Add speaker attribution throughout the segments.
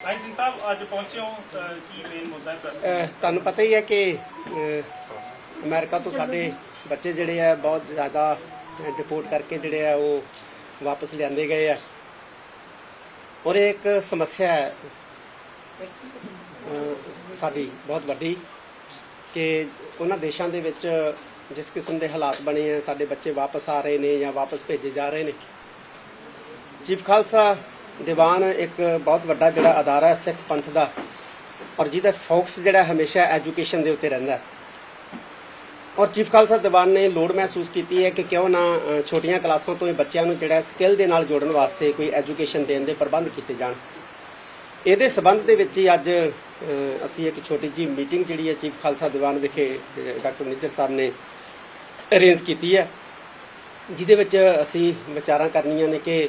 Speaker 1: ਭਾਈ ਸਿੰਘ ਸਾਹਿਬ ਅੱਜ ਪਹੁੰਚੇ ਹੋ ਅਹ ਕੀ ਮੇਨ ਮੁੱਦਾ ਹੈ ਪ੍ਰੈਸ
Speaker 2: ਅਹ ਤੁਹਾਨੂੰ ਪਤਾ ਹੀ ਹੈ ਕਿ ਅਹ, ਅਮਰੀਕਾ ਤੋਂ ਸਾਡੇ ਬੱਚੇ ਜਿਹੜੇ ਆ ਬਹੁਤ ਜ਼ਿਆਦਾ ਡਿਪੋਰਟ ਕਰਕੇ ਜਿਹੜੇ ਆ ਉਹ ਵਾਪਸ ਲਿਆਂਦੇ ਗਏ ਆ। ਔਰ ਇਹ ਇੱਕ ਸਮੱਸਿਆ ਹੈ ਅਹ, ਸਾਡੀ ਬਹੁਤ ਵੱਡੀ ਕਿ ਉਹਨਾਂ ਦੇਸ਼ਾਂ ਦੇ ਵਿੱਚ ਜਿਸ ਕਿਸਮ ਦੇ ਹਾਲਾਤ ਬਣੇ ਆ ਸਾਡੇ ਬੱਚੇ ਵਾਪਸ ਆ ਰਹੇ ਨੇ ਜਾਂ ਵਾਪਸ ਭੇਜੇ ਜਾ ਰਹੇ ਨੇ। ਚੀਫ ਖਾਲਸਾ ਦੀਵਾਨ ਇੱਕ ਬਹੁਤ ਵੱਡਾ ਜਿਹੜਾ ਅਦਾਰਾ ਹੈ, ਸਿੱਖ ਪੰਥ ਦਾ। ਔਰ ਜਿਹਦਾ ਫੋਕਸ ਜਿਹੜਾ ਹਮੇਸ਼ਾ ਐਜੂਕੇਸ਼ਨ ਦੇ ਉੱਤੇ ਰਹਿੰਦਾ ਔਰ ਚੀਫ ਖਾਲਸਾ ਦੀਵਾਨ ਨੇ ਲੋੜ ਮਹਿਸੂਸ ਕੀਤੀ ਹੈ ਕਿ ਕਿਉਂ ਨਾ ਛੋਟੀਆਂ ਕਲਾਸਾਂ ਤੋਂ ਹੀ ਬੱਚਿਆਂ ਨੂੰ ਜਿਹੜਾ ਸਕਿੱਲ ਦੇ ਨਾਲ ਜੋੜਨ ਵਾਸਤੇ ਕੋਈ ਐਜੂਕੇਸ਼ਨ ਦੇਣ ਦੇ ਪ੍ਰਬੰਧ ਕੀਤੇ ਜਾਣ। ਇਹਦੇ ਸਬੰਧ ਦੇ ਵਿੱਚ ਹੀ ਅੱਜ ਅਸੀਂ ਇੱਕ ਛੋਟੀ ਜੀ ਮੀਟਿੰਗ ਜਿਹੜੀ ਹੈ ਚੀਫ ਖਾਲਸਾ ਦੀਵਾਨ ਵਿਖੇ ਡਾਕਟਰ ਨਿੱਜਰ ਸਾਹਿਬ ਨੇ ਅਰੇਂਜ ਕੀਤੀ ਹੈ। ਜਿਹਦੇ ਵਿੱਚ ਅਸੀਂ ਵਿਚਾਰਾਂ ਕਰਨੀਆਂ ਨੇ ਕਿ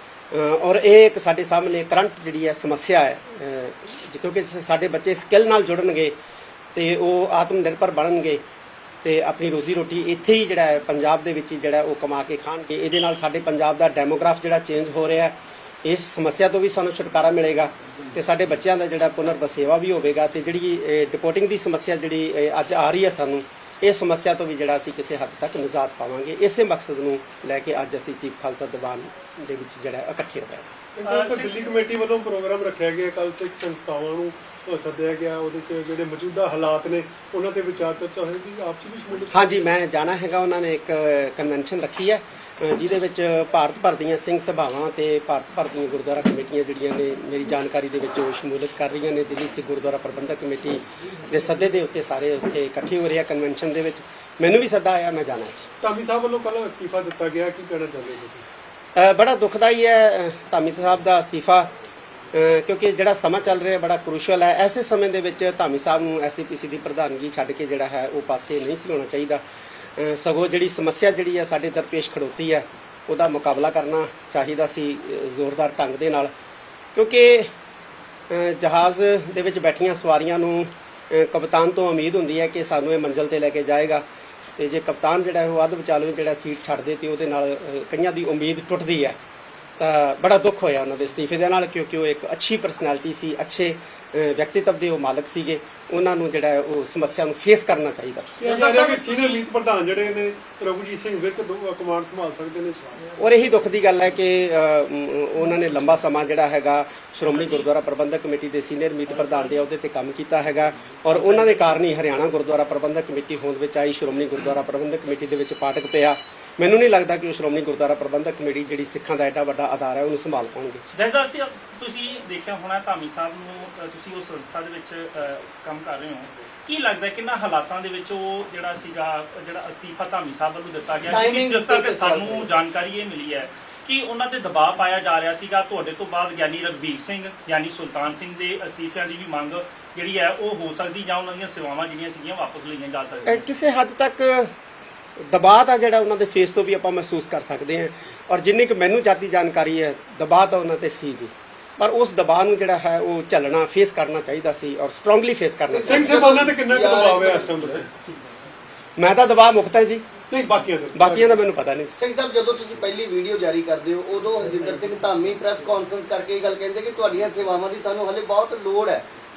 Speaker 2: ਔਰ ਇਹ ਇੱਕ ਸਾਡੇ ਸਾਹਮਣੇ ਕਰੰਟ ਜਿਹੜੀ ਹੈ ਸਮੱਸਿਆ ਹੈ। ਕਿਉਂਕਿ ਸਾਡੇ ਬੱਚੇ ਸਕਿੱਲ ਨਾਲ ਜੁੜਨਗੇ ਤੇ ਉਹ ਆਤਮ ਨਿਰਭਰ ਬਣਨਗੇ ਤੇ ਆਪਣੀ ਰੋਜ਼ੀ ਰੋਟੀ ਇੱਥੇ ਹੀ ਜਿਹੜਾ ਹੈ, ਪੰਜਾਬ ਦੇ ਵਿੱਚ ਜਿਹੜਾ ਉਹ ਕਮਾ ਕੇ ਖਾਣਗੇ। ਇਹਦੇ ਨਾਲ ਸਾਡੇ ਪੰਜਾਬ ਦਾ ਡੈਮੋਗ੍ਰਾਫ ਜਿਹੜਾ ਚੇਂਜ ਹੋ ਰਿਹਾ ਹੈ, ਇਸ ਸਮੱਸਿਆ ਤੋਂ ਵੀ ਸਾਨੂੰ ਛੁਟਕਾਰਾ ਮਿਲੇਗਾ ਤੇ ਸਾਡੇ ਬੱਚਿਆਂ ਦਾ ਜਿਹੜਾ ਪੁਨਰ ਵਸੇਵਾ ਵੀ ਹੋਵੇਗਾ ਤੇ ਜਿਹੜੀ ਡਿਪੋਰਟਿੰਗ ਦੀ ਸਮੱਸਿਆ ਜਿਹੜੀ ਅੱਜ ਆ ਰਹੀ ਹੈ ਸਾਨੂੰ ਇਹ ਸਮੱਸਿਆ ਤੋਂ ਵੀ ਜਿਹੜਾ ਅਸੀਂ ਕਿਸੇ ਹੱਦ ਤੱਕ ਨਿਜਾਤ ਪਾਵਾਂਗੇ ਇਸੇ ਮਕਸਦ ਨੂੰ ਲੈ ਕੇ ਅੱਜ ਅਸੀਂ ਚੀਫ ਖਾਲਸਾ ਦੀਵਾਨ ਦੇ ਵਿੱਚ ਜਿਹੜਾ ਇਕੱਠੇ ਹੋਏ ਹਾਂ।
Speaker 3: ਤਾਂ ਦਿੱਲੀ ਕਮੇਟੀ ਵੱਲੋਂ ਪ੍ਰੋਗਰਾਮ ਰੱਖਿਆ ਗਿਆ। ਕੱਲ ਸਿੱਖ ਸੰਸਥਾਵਾਂ ਨੂੰ ਸੱਦਿਆ ਗਿਆ। ਉਹਦੇ ਚ ਜਿਹੜੇ ਮੌਜੂਦਾ ਹਾਲਾਤ ਨੇ ਉਹਨਾਂ ਤੇ ਵਿਚਾਰ ਚਰਚਾ ਹੋਏਗੀ। ਆਪ ਜੀ ਵੀ ਸ਼ਮੂਲੀਅਤ
Speaker 2: ਹਾਂਜੀ ਮੈਂ ਜਾਣਾ ਹੈਗਾ। ਉਹਨਾਂ ਨੇ ਇੱਕ ਕਨਵੈਨਸ਼ਨ ਰੱਖੀ ਹੈ। ਜਿਹਦੇ ਵਿੱਚ ਭਾਰਤ ਭਰ ਦੀਆਂ ਸਿੰਘ ਸਭਾਵਾਂ ਤੇ ਭਾਰਤ ਭਰ ਦੀਆਂ ਗੁਰਦੁਆਰਾ ਕਮੇਟੀਆਂ ਜਿਹੜੀਆਂ ਨੇ ਮੇਰੀ ਜਾਣਕਾਰੀ ਦੇ ਵਿੱਚ ਉਹ ਸ਼ਮੂਲੀਅਤ ਕਰ ਰਹੀਆਂ ਨੇ ਦਿੱਲੀ ਸਿੱਖ ਗੁਰਦੁਆਰਾ ਪ੍ਰਬੰਧਕ ਕਮੇਟੀ ਦੇ ਸੱਦੇ ਦੇ ਉੱਤੇ ਸਾਰੇ ਉੱਥੇ ਇਕੱਠੇ ਹੋ ਰਹੇ ਕਨਵੈਨਸ਼ਨ ਦੇ ਵਿੱਚ। ਮੈਨੂੰ ਵੀ ਸੱਦਾ ਆਇਆ ਮੈਂ ਜਾਣਾ
Speaker 3: ਧਾਮੀ ਸਾਹਿਬ ਵੱਲੋਂ ਕੱਲ ਅਸਤੀਫਾ ਦਿੱਤਾ ਗਿਆ ਕੀ ਕਹਿਣਾ ਚਾਹੁੰਦੇ ਤੁਸੀਂ?
Speaker 2: ਬੜਾ ਦੁਖਦਾਈ ਹੈ ਧਾਮੀ ਸਾਹਿਬ ਦਾ ਅਸਤੀਫਾ ਕਿਉਂਕਿ ਜਿਹੜਾ ਸਮਾਂ ਚੱਲ ਰਿਹਾ ਬੜਾ ਕ੍ਰੂਸ਼ਲ ਹੈ। ਐਸੇ ਸਮੇਂ ਦੇ ਵਿੱਚ ਧਾਮੀ ਸਾਹਿਬ ਨੂੰ ਐਸਪੀਸੀ ਦੀ ਪ੍ਰਧਾਨਗੀ ਛੱਡ ਕੇ ਜਿਹੜਾ ਹੈ ਉਹ ਪਾਸੇ ਨਹੀਂ ਸੀ ਹੋਣਾ ਚਾਹੀਦਾ। ਸਗੋਂ ਜਿਹੜੀ ਸਮੱਸਿਆ ਜਿਹੜੀ ਹੈ ਸਾਡੇ ਦਰਪੇਸ਼ ਖੜੋਤੀ ਹੈ ਉਹਦਾ ਮੁਕਾਬਲਾ ਕਰਨਾ ਚਾਹੀਦਾ ਸੀ ਜ਼ੋਰਦਾਰ ਢੰਗ ਦੇ ਨਾਲ। ਕਿਉਂਕਿ ਜਹਾਜ਼ ਦੇ ਵਿੱਚ ਬੈਠੀਆਂ ਸਵਾਰੀਆਂ ਨੂੰ ਕਪਤਾਨ ਤੋਂ ਉਮੀਦ ਹੁੰਦੀ ਹੈ ਕਿ ਸਾਨੂੰ ਇਹ ਮੰਜ਼ਲ ਤੇ ਲੈ ਕੇ ਜਾਏਗਾ। ਤੇ ਜੇ ਕਪਤਾਨ ਜਿਹੜਾ ਹੈ ਉਹ ਅੱਧ ਵਿਚਾਲੇ ਜਿਹੜਾ ਸੀਟ ਛੱਡ ਦੇ ਤੇ ਉਹਦੇ ਨਾਲ ਕਈਆਂ ਦੀ ਉਮੀਦ ਟੁੱਟਦੀ ਹੈ, ਤਾਂ ਬੜਾ ਦੁੱਖ ਹੋਇਆ ਉਹਨਾਂ ਦੇ ਅਸਤੀਫੇ ਦੇ ਨਾਲ, ਕਿਉਂਕਿ ਉਹ ਇੱਕ ਅੱਛੀ ਪਰਸਨੈਲਿਟੀ ਸੀ, ਅੱਛੇ ਵਿਅਕਤੀਤਵ ਦੇ ਉਹ ਮਾਲਕ ਸੀਗੇ ਉਹਨਾਂ ਨੂੰ ਜਿਹੜਾ ਉਹ ਸਮੱਸਿਆ ਨੂੰ ਫੇਸ ਕਰਨਾ ਚਾਹੀਦਾ ਸੀ।
Speaker 3: ਇਹ ਜਾ ਰਿਹਾ ਕਿ ਸੀਨੀਅਰ ਮੀਤ ਪ੍ਰਧਾਨ ਜਿਹੜੇ ਨੇ ਰਘੁਜੀਤ ਸਿੰਘ ਵਿਰਕ ਦੋ ਕਮਾਂਡ ਸੰਭਾਲ ਸਕਦੇ ਨੇ
Speaker 2: ਔਰ ਇਹੀ ਦੁੱਖ ਦੀ ਗੱਲ ਹੈ ਕਿ ਉਹਨਾਂ ਨੇ ਲੰਬਾ ਸਮਾਂ ਜਿਹੜਾ ਹੈਗਾ ਸ਼੍ਰੋਮਣੀ ਗੁਰਦੁਆਰਾ ਪ੍ਰਬੰਧਕ ਕਮੇਟੀ ਦੇ ਸੀਨੀਅਰ ਮੀਤ ਪ੍ਰਧਾਨ ਦੇ ਅਹੁਦੇ ਤੇ ਕੰਮ ਕੀਤਾ ਹੈਗਾ। ਔਰ ਉਹਨਾਂ ਦੇ ਕਾਰਨ ਹੀ ਹਰਿਆਣਾ ਗੁਰਦੁਆਰਾ ਪ੍ਰਬੰਧਕ ਕਮੇਟੀ ਹੋਂਦ ਵਿੱਚ ਆਈ ਸ਼੍ਰੋਮਣੀ ਗੁਰਦੁਆਰਾ ਪ੍ਰਬੰਧਕ ਕਮੇਟੀ ਦੇ ਵਿੱਚ ਪਾਟਕ ਪਿਆ। ਮੈਨੂੰ ਨਹੀਂ ਲੱਗਦਾ ਕਿ ਉਹ ਸ਼੍ਰੋਮਣੀ ਗੁਰਦੁਆਰਾ ਪ੍ਰਬੰਧਕ ਕਮੇਟੀ ਜਿਹੜੀ ਸਿੱਖਾਂ ਦਾ ਐਡਾ ਵੱਡਾ ਆਧਾਰ ਹੈ ਉਹਨੂੰ ਸੰਭਾਲ ਪਾਉਣਗੇ।
Speaker 1: ਜੈਸਾ ਅਸੀਂ ਤੁਸੀਂ ਦੇਖਿਆ ਹੋਣਾ ਧਾਮੀ ਸਾਹਿਬ ਨੂੰ ਤੁਸੀਂ ਉਸ ਸੰਸਥਾ ਦੇ ਵਿੱਚ ਕੰਮ ਕਰ ਰਹੇ ਹੋ। ਕੀ ਲੱਗਦਾ ਕਿੰਨਾ ਹਾਲਾਤਾਂ ਦੇ ਵਿੱਚ ਉਹ ਜਿਹੜਾ ਸੀਗਾ ਜਿਹੜਾ ਅਸਤੀਫਾ ਧਾਮੀ ਸਾਹਿਬ ਵੱਲੋਂ ਦਿੱਤਾ ਗਿਆ
Speaker 2: Timing
Speaker 1: ਜਿਸ ਤੱਕ ਸਾਨੂੰ ਜਾਣਕਾਰੀ ਇਹ ਮਿਲੀ ਹੈ ਕਿ ਉਹਨਾਂ ਤੇ ਦਬਾਅ ਪਾਇਆ ਜਾ ਰਿਹਾ ਸੀਗਾ। ਤੁਹਾਡੇ ਤੋਂ ਬਾਅਦ ਗਿਆਨੀ ਰਗਵੀਰ ਸਿੰਘ ਗਿਆਨੀ ਸੁਲਤਾਨ ਸਿੰਘ ਦੇ ਅਸਤੀਫਿਆਂ ਦੀ ਵੀ ਮੰਗ ਜਿਹੜੀ ਹੈ ਉਹ ਹੋ ਸਕਦੀ ਜਾਂ ਉਹਨਾਂ ਦੀਆਂ ਸੇਵਾਵਾਂ ਜਿਹੜੀਆਂ ਸੀਗੀਆਂ ਵਾਪਸ ਲਈਆਂ ਜਾ ਸਕਦੀਆਂ।
Speaker 2: ਕਿਸੇ ਹੱਦ ਤੱਕ ਦਬਾਅ ਦਾ ਜਿਹੜਾ ਉਹਨਾਂ ਦੇ ਫੇਸ ਤੋਂ ਵੀ ਆਪਾਂ ਮਹਿਸੂਸ ਕਰ ਸਕਦੇ ਹਾਂ। ਔਰ ਜਿੰਨੀ ਕਿ ਮੈਨੂੰ ਜਾਤੀ ਜਾਣਕਾਰੀ ਹੈ ਦਬਾਅ ਤਾਂ ਉਹਨਾਂ ਤੇ ਸੀ ਜੀ। ਪਰ ਉਸ ਦਬਾਅ ਨੂੰ ਜਿਹੜਾ ਹੈ ਉਹ ਝੱਲਣਾ ਫੇਸ ਕਰਨਾ ਚਾਹੀਦਾ ਸੀ ਔਰ ਸਟਰੋਂਗਲੀ ਫੇਸ ਕਰਨਾ
Speaker 3: ਸਿੰਘ
Speaker 2: ਚਾਹੀਦਾ
Speaker 3: ਸਾਹਿਬਾਨਾਂ ਤੇ ਕਿੰਨਾ ਕੁ ਦਬਾਅ ਹੈ ਇਸ ਟਾਈਮ ਤੇ
Speaker 2: ਮੈਂ ਤਾਂ ਦਬਾਅ ਮੁਕਤ ਹਾਂ ਜੀ।
Speaker 3: ਨਹੀਂ ਬਾਕੀਆਂ ਦੇ।
Speaker 2: ਬਾਕੀਆਂ ਦਾ ਮੈਨੂੰ ਪਤਾ ਨਹੀਂ।
Speaker 4: ਸਿੰਘ ਸਾਹਿਬ ਜਦੋਂ ਤੁਸੀਂ ਪਹਿਲੀ ਵੀਡੀਓ ਜਾਰੀ ਕਰਦੇ ਹੋ ਉਦੋਂ ਹਰਜਿੰਦਰ ਸਿੰਘ ਧਾਮੀ ਪ੍ਰੈਸ ਕਾਨਫਰੰਸ ਕਰਕੇ ਇਹ ਗੱਲ ਕਹਿੰਦੇ ਕਿ ਤੁਹਾਡੀਆਂ ਸੇਵਾਵਾਂ ਦੀ ਸਾਨੂੰ ਹਲੇ ਬਹੁਤ ਲੋੜ ਹੈ।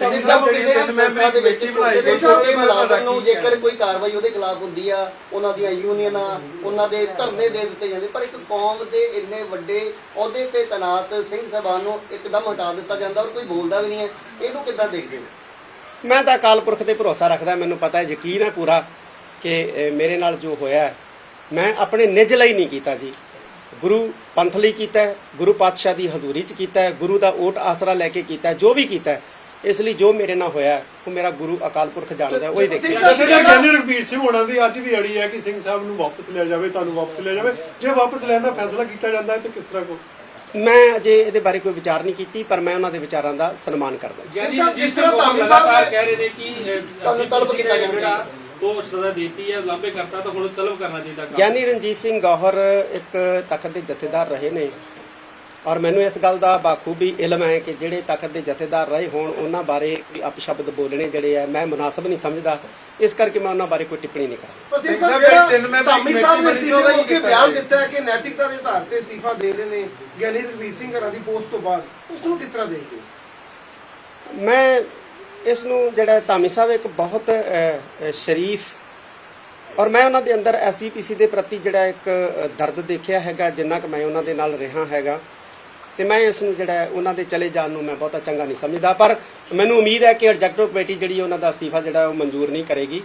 Speaker 4: ਸਿੰਘ ਸਾਹਿਬ ਕਿਸੇ ਸੰਸਥਾ ਦੇ ਵਿੱਚ ਛੋਟੇ ਤੋਂ ਛੋਟੇ ਮੁਲਾਜ਼ਮ ਨੂੰ ਜੇਕਰ ਕੋਈ ਕਾਰਵਾਈ ਉਹਦੇ ਖਿਲਾਫ ਹੁੰਦੀ ਆ ਉਹਨਾਂ ਦੀਆਂ ਯੂਨੀਅਨਾਂ ਉਹਨਾਂ ਦੇ ਧਰਨੇ ਦੇ ਦਿੱਤੇ ਜਾਂਦੇ। ਪਰ ਇੱਕ ਕੌਮ ਦੇ ਇੰਨੇ ਵੱਡੇ ਅਹੁਦੇ ਤੇ ਤਨਾਤ ਸਿੰਘ ਸਾਹਿਬਾਨ ਨੂੰ ਇੱਕਦਮ ਹਟਾ ਦਿੱਤਾ ਜਾਂਦਾ ਔਰ ਕੋਈ ਬੋਲਦਾ ਵੀ ਨਹੀਂ ਹੈ। ਇਹਨੂੰ ਕਿੱਦਾਂ ਦੇਖਦੇ ਹੋ?
Speaker 2: ਮੈਂ ਤਾਂ ਅਕਾਲ ਪੁਰਖ ਤੇ ਭਰੋਸਾ ਰੱਖਦਾ ਮੈਨੂੰ ਪਤਾ ਹੈ ਯਕੀਨ ਹੈ ਪੂਰਾ ਕਿ ਮੇਰੇ ਨਾਲ ਜੋ ਹੋਇਆ ਹੈ, ਮੈਂ ਆਪਣੇ ਨਿੱਜ ਲਈ ਨਹੀਂ ਕੀਤਾ ਜੀ। ਗੁਰੂ ਪੰਥ ਲਈ ਕੀਤਾ ਹੈ, ਗੁਰੂ ਪਾਤਸ਼ਾਹ ਦੀ ਹਜ਼ੂਰੀ 'ਚ ਕੀਤਾ ਹੈ, ਗੁਰੂ ਦਾ ਓਟ ਆਸਰਾ ਲੈ ਕੇ ਕੀਤਾ ਹੈ, ਜੋ ਵੀ ਕੀਤਾ ਹੈ, ਇਸ ਲਈ ਜੋ ਮੇਰੇ ਨਾਲ ਹੋਇਆ ਉਹ ਮੇਰਾ ਗੁਰੂ ਅਕਾਲ ਪੁਰਖ ਜਾਣਦਾ ਉਹ ਹੀ ਦੇਖੇਗਾ
Speaker 3: ਜਥੇਦਾਰ ਗਿਆਨੀ ਰਘਬੀਰ ਸਿੰਘ ਹੋਣਾ ਦੀ ਅੱਜ ਵੀ ਅੜੀ ਹੈ ਕਿ ਸਿੰਘ ਸਾਹਿਬ ਨੂੰ ਵਾਪਸ ਲਿਆ ਜਾਵੇ ਤੁਹਾਨੂੰ ਵਾਪਸ ਲਿਆ ਜਾਵੇ। ਜੇ ਵਾਪਸ ਲੈਣ ਦਾ ਫੈਸਲਾ ਕੀਤਾ ਜਾਂਦਾ ਹੈ ਤਾਂ ਕਿਸ ਤਰ੍ਹਾਂ ਕੋ
Speaker 2: ਮੈਂ ਅਜੇ ਇਹਦੇ ਬਾਰੇ ਕੋਈ ਵਿਚਾਰ ਨਹੀਂ ਕੀਤੀ ਪਰ ਮੈਂ ਉਹਨਾਂ ਦੇ ਵਿਚਾਰਾਂ ਦਾ ਸਨਮਾਨ ਕਰਦਾ
Speaker 5: ਜਿਸ
Speaker 6: ਤਰ੍ਹਾਂ ਧਾਮੀ ਸਾਹਿਬ
Speaker 5: ਕਹਿ ਰਹੇ ਨੇ ਕਿ
Speaker 4: ਤਲਬ ਕੀਤਾ
Speaker 5: ਜਿਹੜਾ ਉਹ ਸਜ਼ਾ ਦਿੱਤੀ ਹੈ ਲਾਂਬੇ ਕਰਤਾ ਤਾਂ ਹੁਣ ਤਲਬ ਕਰਨਾ ਚਾਹੀਦਾ।
Speaker 2: ਗਿਆਨੀ ਰਣਜੀਤ ਸਿੰਘ ਗੌਹਰ ਇੱਕ ਤਖਤ ਦੇ ਜਥੇਦਾਰ ਰਹੇ ਨੇ। ਔਰ ਮੈਨੂੰ ਇਸ ਗੱਲ ਦਾ ਬਾਖੂਬੀ ਇਲਮ ਹੈ ਕਿ ਜਿਹੜੇ ਤਖਤ ਦੇ ਜਥੇਦਾਰ ਰਹੇ ਹੋਣ ਉਹਨਾਂ ਬਾਰੇ ਕੋਈ ਅਪਸ਼ਬਦ ਬੋਲਣੇ ਜਿਹੜੇ ਆ ਮੈਂ ਮੁਨਾਸਬ ਨਹੀਂ ਸਮਝਦਾ। ਇਸ ਕਰਕੇ ਮੈਂ ਉਹਨਾਂ ਬਾਰੇ ਕੋਈ ਟਿੱਪਣੀ ਨਹੀਂ ਕਰਾਂਗਾ
Speaker 6: ਪਰ ਸਿੰਘ ਸਾਹਿਬ ਜਿਹੜਾ ਧਾਮੀ ਸਾਹਿਬ ਨੇ
Speaker 7: ਕਮੇਟੀ
Speaker 6: ਅਸਤੀਫੇ
Speaker 7: ਬਣੀ
Speaker 6: ਮੌਕੇ
Speaker 7: ਸੀ,
Speaker 6: ਬਿਆਨ
Speaker 7: ਕੀਤਾ
Speaker 6: ਦਿੱਤਾ ਹੈ ਕਿ ਨੈਤਿਕਤਾ ਦੇ ਆਧਾਰ ਤੇ ਅਸਤੀਫਾ ਦੇ ਰਹੇ ਨੇ ਗਿਆਨੀ ਰਘਵੀਰ ਸਿੰਘ ਹਰਾਂ ਦੀ ਪੋਸਟ ਤੋਂ ਬਾਅਦ। ਉਸ ਨੂੰ ਕਿਸ ਤਰ੍ਹਾਂ ਦੇਖਦੇ ਹੋ?
Speaker 2: ਮੈਂ ਇਸ ਨੂੰ ਜਿਹੜਾ ਧਾਮੀ ਸਾਹਿਬ ਇੱਕ ਬਹੁਤ ਸ਼ਰੀਫ ਔਰ ਮੈਂ ਉਹਨਾਂ ਦੇ ਅੰਦਰ ਐਸਜੀਪੀਸੀ ਦੇ ਪ੍ਰਤੀ ਜਿਹੜਾ ਇੱਕ ਦਰਦ ਦੇਖਿਆ ਹੈਗਾ ਜਿੰਨਾ ਕਿ ਮੈਂ ਉਹਨਾਂ ਦੇ ਨਾਲ ਰਿਹਾ ਹੈਗਾ। ਤੇ ਮੈਂ ਇਸ ਨੂੰ ਜਿਹੜਾ ਉਹਨਾਂ ਦੇ ਚਲੇ ਜਾਣ ਨੂੰ ਮੈਂ ਬਹੁਤਾ ਚੰਗਾ ਨਹੀਂ ਸਮਝਦਾ ਪਰ ਮੈਨੂੰ ਉਮੀਦ ਹੈ ਕਿ ਐਗਜ਼ੈਕਟਿਵ ਕਮੇਟੀ ਜਿਹੜੀ ਉਹਨਾਂ ਦਾ ਅਸਤੀਫਾ ਜਿਹੜਾ ਉਹ ਮਨਜ਼ੂਰ ਨਹੀਂ ਕਰੇਗੀ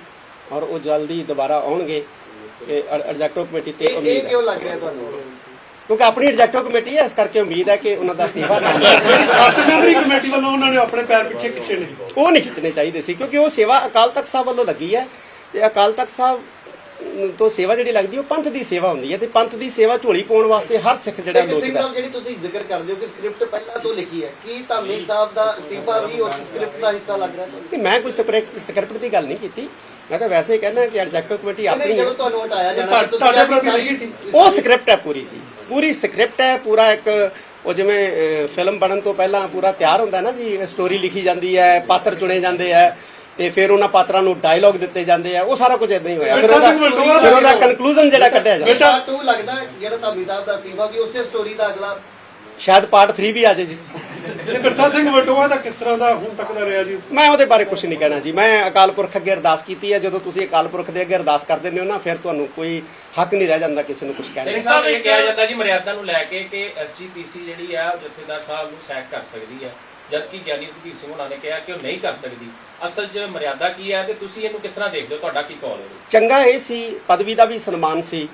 Speaker 2: ਔਰ ਉਹ ਜਲਦੀ ਦੁਬਾਰਾ ਆਉਣਗੇ। ਐਗਜ਼ੈਕਟਿਵ ਕਮੇਟੀ ਤੇ ਉਮੀਦ ਹੈ।
Speaker 4: ਕਿਉਂ ਲੱਗ ਰਿਹਾ ਤੁਹਾਨੂੰ?
Speaker 2: ਕਿਉਂਕਿ ਆਪਣੀ ਐਗਜ਼ੈਕਟਿਵ ਕਮੇਟੀ ਹੈ ਇਸ ਕਰਕੇ ਉਮੀਦ ਹੈ ਕਿ ਉਹਨਾਂ ਦਾ ਅਸਤੀਫਾ ਨਾ
Speaker 3: ਸੱਤ ਮੈਂਬਰੀ ਕਮੇਟੀ ਵੱਲੋਂ ਉਹਨਾਂ ਨੇ ਆਪਣੇ ਪੈਰ ਪਿੱਛੇ ਖਿੱਚੇ ਨੇ।
Speaker 2: ਉਹ ਨਹੀਂ ਖਿੱਚਣੇ ਚਾਹੀਦੇ ਸੀ ਕਿਉਂਕਿ ਉਹ ਸੇਵਾ ਅਕਾਲ ਤਖਤ ਸਾਹਿਬ ਵੱਲੋਂ ਲੱਗੀ ਹੈ। ਤੇ ਅਕਾਲ ਤਖਤ ਸਾਹਿਬ ਤੋਂ ਸੇਵਾ ਜਿਹੜੀ ਲੱਗਦੀ ਉਹ ਪੰਥ ਦੀ ਸੇਵਾ ਹੁੰਦੀ ਹੈ ਤੇ ਪੰਥ ਦੀ ਸੇਵਾ ਝੋਲੀ ਪਾਉਣ ਵਾਸਤੇ ਹਰ ਸਿੱਖ ਜਿਹੜਾ ਲੋਚਦਾ
Speaker 4: ਜਿਹੜੀ ਤੁਸੀਂ ਜ਼ਿਕਰ ਕਰਦੇ ਹੋ ਕਿ ਸਕ੍ਰਿਪਟ ਪਹਿਲਾਂ ਤੋਂ ਲਿਖੀ ਹੈ ਕੀ ਧਾਮੀ ਸਾਹਿਬ ਦਾ ਅਸਤੀਫਾ ਵੀ ਉਸ ਸਕ੍ਰਿਪਟ ਦਾ ਹਿੱਸਾ ਲੱਗ ਰਿਹਾ?
Speaker 2: ਤੇ ਮੈਂ ਕੋਈ ਸਕ੍ਰਿਪਟ ਦੀ ਗੱਲ ਨਹੀਂ ਕੀਤੀ। ਮੈਂ ਤਾਂ ਵੈਸੇ ਕਹਿੰਦਾ ਕਿ ਐਗਜ਼ੈਕਟਿਵ ਕਮੇਟੀ ਆਪਣੀ
Speaker 4: ਜਦੋਂ ਤੁਹਾਨੂੰ ਹਟਾਇਆ ਜਾਣਾ
Speaker 3: ਤੁਹਾਡੇ- ਪ੍ਰਤੀ ਲਿਖੀ ਸੀ।
Speaker 2: ਉਹ ਸਕ੍ਰਿਪਟ ਹੈ ਪੂਰੀ ਜੀ। ਪੂਰੀ ਸਕ੍ਰਿਪਟ ਹੈ ਪੂਰਾ ਇੱਕ ਉਹ ਜਿਵੇਂ ਫਿਲਮ ਬਣਨ ਤੋਂ ਪਹਿਲਾਂ ਪੂਰਾ ਤਿਆਰ ਹੁੰਦਾ ਨਾ ਜੀ ਸਟੋਰੀ ਲਿਖੀ ਜਾਂਦੀ ਹੈ ਪਾਤਰ ਚੁਣੇ ਜਾਂਦੇ ਹੈ। ਤੇ ਫਿਰ ਉਹਨਾਂ ਪਾਤਰਾਂ ਨੂੰ ਡਾਇਲੌਗ ਦਿੱਤੇ ਜਾਂਦੇ ਆ ਉਹ ਸਾਰਾ ਕੁਝ ਇਦਾਂ ਹੀ ਹੋਇਆ। ਫਿਰ ਉਹਦਾ ਫਿਰ ਉਹਦਾ ਕਨਕਲੂਜਨ ਜਿਹੜਾ ਕੱਢਿਆ ਜਾਂਦਾ।
Speaker 4: ਬੇਟਾ 2 ਲੱਗਦਾ ਜਿਹੜਾ ਧਾਮੀ ਸਾਹਿਬ ਦਾ ਅਸਤੀਫਾ ਵੀ ਉਸੇ ਸਟੋਰੀ ਦਾ ਅਗਲਾ
Speaker 2: ਸ਼ਾਇਦ ਪਾਰਟ 3 ਵੀ ਆ ਜਾਏ ਜੀ।
Speaker 3: ਇਹ ਬਿਰਸਾ ਸਿੰਘ ਵਟੋਆ ਦਾ ਕਿਸ ਤਰ੍ਹਾਂ ਦਾ ਹੁਣ ਤੱਕ ਦਾ ਰਿਹਾ ਜੀ?
Speaker 2: ਮੈਂ ਉਹਦੇ ਬਾਰੇ ਕੁਝ ਨਹੀਂ ਕਹਿਣਾ ਜੀ। ਮੈਂ ਅਕਾਲ ਪੁਰਖ ਅੱਗੇ ਅਰਦਾਸ ਕੀਤੀ ਹੈ। ਜਦੋਂ ਤੁਸੀਂ ਅਕਾਲ ਪੁਰਖ ਦੇ ਅੱਗੇ ਅਰਦਾਸ ਕਰਦੇ ਹੋ ਨਾ ਫਿਰ ਤੁਹਾਨੂੰ ਕੋਈ ਹੱਕ ਨਹੀਂ ਰਹਿ ਜਾਂਦਾ ਕਿਸੇ ਨੂੰ ਕੁਝ ਕਹਿਣ
Speaker 5: ਸਿੰਘ
Speaker 2: ਦਾ
Speaker 5: ਸਾਹਿਬ ਇਹ ਕਿਹਾ ਜਾਂਦਾ ਜੀ ਮਰਿਆਦਾ ਨੂੰ ਲੈ ਕੇ ਕਿ ਐਸਜੀਪੀਸੀ ਜਿਹੜੀ ਆ ਜਥੇਦਾਰ ਸਾਹਿਬ ਨੂੰ ਸੈਕ ਕਰ ਸਕਦੀ ਹੈ ਜਦਕਿ ਗਿਆਨੀ ਰਘਬੀਰ ਸਿੰਘ ਉਹਨਾਂ ਨੇ ਕਿਹਾ ਕਿ ਉਹ ਨਹੀਂ ਕਰ ਸਕਦੀ। ਅਸਲ 'ਚ ਮਰਿਆਦਾ ਕੀ ਹੈ ਤੇ ਤੁਸੀਂ ਇਹਨੂੰ ਕਿਸ ਤਰ੍ਹਾਂ ਦੇਖਦੇ ਹੋ? ਤੁਹਾਡਾ ਕੀ ਕੌਲ ਹੈ?
Speaker 2: ਚੰਗਾ ਇਹ ਸੀ ਪਦਵੀ ਦਾ ਵੀ ਸਨਮਾਨ ਸੀ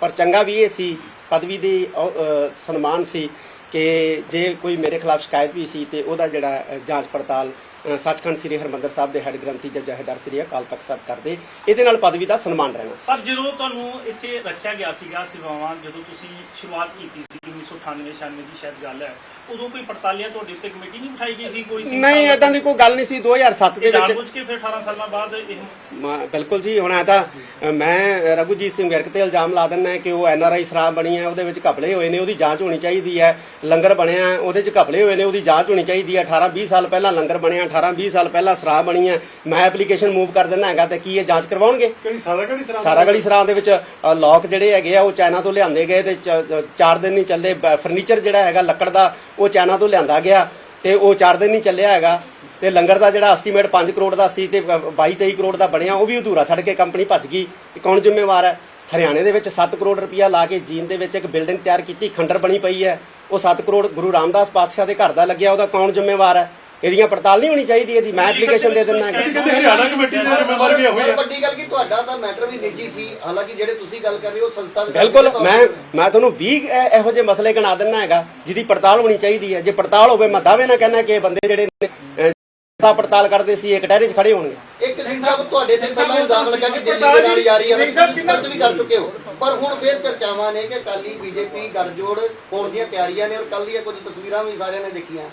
Speaker 2: ਪਰ ਚੰਗਾ ਵੀ ਇਹ ਸੀ ਪਦਵੀ ਦੀ ਸਨਮਾਨ ਸੀ ਕਿ ਜੇ ਕੋਈ ਮੇਰੇ ਖਿਲਾਫ ਸ਼ਿਕਾਇਤ ਵੀ ਸੀ ਤੇ ਉਹਦਾ ਜਿਹੜਾ ਜਾਂਚ ਪੜਤਾਲ ਸੱਚਖੰਡ ਸ੍ਰੀ ਹਰਮੰਦਰ ਸਾਹਿਬ ਦੇ ਹੈੱਡ ਗ੍ਰੰਥੀ ਜਾਂ ਜਹੇਦਾਰ ਸ੍ਰੀ ਅਕਾਲ ਤਖਤ ਸਾਹਿਬ ਕਰਦੇ ਇਹਦੇ ਨਾਲ ਪਦਵੀ ਦਾ ਸਨਮਾਨ ਰਹਿਣਾ ਸੀ।
Speaker 1: ਪਰ ਜਦੋਂ ਤੁਹਾਨੂੰ ਇੱਥੇ ਰੱਖਿਆ ਗਿਆ ਸੀਗਾ ਸੇਵਾਵਾਂ ਜਦੋਂ ਤੁਸੀਂ ਸ਼ੁਰੂਆਤ ਕੀਤੀ ਸੀ 1998 96 ਦੀ ਸ਼ਾਇਦ ਗੱਲ ਹੈ ਉਦੋਂ ਕੋਈ ਪੜਤਾਲੀਆਂ ਤੁਹਾਡੇ ਉੱਤੇ ਕਮੇਟੀ ਨਹੀਂ ਬਿਠਾਈ ਗਈ ਸੀ ਕੋਈ ਸਿੰਘ
Speaker 2: ਨਹੀਂ ਇਦਾਂ ਦੀ ਕੋਈ ਗੱਲ ਨਹੀਂ ਸੀ 2007 ਦੇ ਵਿੱਚ।
Speaker 1: ਜਾਣਬੁੱਝ ਕੇ ਫਿਰ 18 ਸਾਲਾਂ ਬਾਅਦ ਇਹ
Speaker 2: ਮ- ਬਿਲਕੁਲ ਜੀ ਹੁਣ ਇਹ ਤਾਂ ਮੈਂ ਰਘੁਜੀਤ ਸਿੰਘ ਵਿਰਕ ਤੇ ਇਲਜ਼ਾਮ ਲਾ ਦਿੰਦਾ ਹੈ ਕਿ ਉਹ ਐਨ ਆਰ ਆਈ ਸ਼ਰਾਬ ਬਣੀ ਹੈ ਉਹਦੇ ਵਿੱਚ ਘਪਲੇ ਹੋਏ ਨੇ ਉਹਦੀ ਜਾਂਚ ਹੋਣੀ ਚਾਹੀਦੀ ਹੈ ਲੰਗਰ ਬਣਿਆ ਹੈ, ਉਹਦੇ 'ਚ ਘਪਲੇ ਹੋਏ ਨੇ ਉਹਦੀ ਜਾਂਚ ਹੋਣੀ ਚਾਹੀਦੀ ਹੈ 18 20 ਸਾਲ ਪਹਿਲਾਂ ਲੰਗਰ ਬਣਿਆ 18 20 ਸਾਲ ਪਹਿਲਾਂ ਸ਼ਰਾਬ ਬਣੀ ਹੈ ਮੈਂ ਐਪਲੀਕੇਸ਼ਨ ਮੂਵ ਕਰ ਦਿੰਦਾ ਹੈਗਾ ਤੇ ਕੀ ਇਹ ਜਾਂਚ ਕਰਵਾਉਣਗੇ?
Speaker 3: ਕਿਹੜੀ ਸਾਰਾ ਕਿਹੜੀ ਸਰਾਂ
Speaker 2: ਸਾਰਾ ਗਲੀ ਸਰਾਂ ਦੇ ਵਿੱਚ ਅ, ਲੋਕ ਜਿਹੜੇ ਹੈਗੇ ਆ ਉਹ ਚਾਈਨਾ ਤੋਂ ਲਿਆਂਦੇ ਗਏ ਤੇ ਚ- ਚਾਰ ਦਿਨ ਨਹੀਂ ਚੱਲੇ ਫਰਨੀਚਰ ਜਿਹੜਾ ਹੈਗਾ ਲੱਕੜ ਦਾ ਉਹ ਚਾਈਨਾ ਤੋਂ ਲਿਆਂਦਾ ਗਿਆ ਤੇ ਉਹ ਚਾਰ ਦਿਨ ਨਹੀਂ ਚੱਲਿਆ ਹੈਗਾ। ਤੇ ਲੰਗਰ ਦਾ ਜਿਹੜਾ ਐਸਟੀਮੇਟ 5 ਕਰੋੜ ਦਾ ਸੀ ਤੇ 22 23 ਕਰੋੜ ਦਾ ਬਣਿਆ, ਉਹ ਵੀ ਅਧੂਰਾ ਛੱਡ ਕੇ ਕੰਪਨੀ ਭੱਜ ਗਈ। ਕੌਣ ਜ਼ਿੰਮੇਵਾਰ ਹੈ? ਹਰਿਆਣੇ ਦੇ ਵਿੱਚ 7 ਕਰੋੜ ਰੁਪਇਆ ਲਾ ਕੇ ਜੀਨ ਦੇ ਵਿੱਚ ਇੱਕ ਬਿਲਡਿੰਗ ਤਿਆਰ ਕੀਤੀ, ਖੰਡਰ ਬਣੀ ਪਈ ਹੈ। ਉਹ 7 ਕਰੋੜ ਗੁਰੂ ਰਾਮਦਾਸ ਪਾਤਸ਼ਾਹ ਦੇ ਘਰ ਦਾ ਲੱਗਿਆ, ਉਹਦਾ ਕੌਣ ਜ਼ਿੰਮੇਵਾਰ ਹੈ? ਇਹਦੀਆਂ ਪੜਤਾਲ ਨਹੀਂ ਹੋਣੀ ਚਾਹੀਦੀ ਇਹਦੀ ਮੈਂ ਐਪਲੀਕੇਸ਼ਨ ਦੇ ਦਿੰਦਾ
Speaker 3: ਅਸੀਂ ਕਹਿੰਦੇ ਹਰਿਆਣਾ ਕਮੇਟੀ ਦੇ ਜ਼ਿੰਮੇਵਾਰ ਵੀ ਇਹੋ ਹੀ
Speaker 4: ਪਰ
Speaker 3: ਹੈ
Speaker 4: ਵੱਡੀ ਗੱਲ ਕਿ ਤੁਹਾਡਾ ਤਾਂ ਮੈਟਰ ਵੀ ਨਿੱਜੀ ਸੀ। ਹਾਲਾਂਕਿ ਜਿਹੜੇ ਤੁਸੀਂ ਗੱਲ ਕਰ ਰਹੇ ਹੋ ਸੰਸਥਾ ਦੇ
Speaker 2: ਬਿਲਕੁਲ ਮੈਂ ਮੈਂ ਤੁਹਾਨੂੰ 20 ਇਹ- ਜਿਹੇ ਮਸਲੇ ਗਿਣਾ ਦਿੰਦਾ ਹੈਗਾ ਜਿਹਦੀ ਪੜਤਾਲ ਹੋਣੀ ਚਾਹੀਦੀ ਹੈ। ਜੇ ਪੜਤਾਲ ਹੋਵੇ ਮੈਂ ਦਾਅਵੇ ਨਾਲ ਕਹਿੰਦਾ ਕਿ ਇਹ ਬੰਦੇ ਜਿਹੜੇ ਨੇ ਪੜਤਾਲ ਕਰਦੇ ਸੀ ਇਹ ਕਟਹਿਰੇ 'ਚ ਖੜੇ ਹੋਣਗੇ।
Speaker 4: ਇੱਕ ਸਿੰਘ ਸਾਹਿਬ ਤੁਹਾਡੇ ਤੇ ਪਹਿਲਾਂ ਇਲਜ਼ਾਮ ਲੱਗਾ ਕਿ ਦਿੱਲੀ ਦੇ ਨਾਲ ਯਾਰੀ ਹੈ ਤੁਸੀਂ ਵੀ ਕਰ ਚੁੱਕੇ ਹੋ। ਪਰ ਹੁਣ ਫੇਰ ਚਰਚਾਵਾਂ ਨੇ ਕਿ ਕਾਲੀ ਬੀਜੇਪੀ ਗੱਠਜੋੜ ਹੋਣ ਦੀਆਂ ਤਿਆਰੀਆਂ ਨੇ ਔਰ ਕੱਲ ਦੀਆਂ ਕੁਝ ਤਸਵੀਰਾਂ ਵੀ ਸਾਰਿਆਂ ਨੇ ਦੇਖੀਆਂ।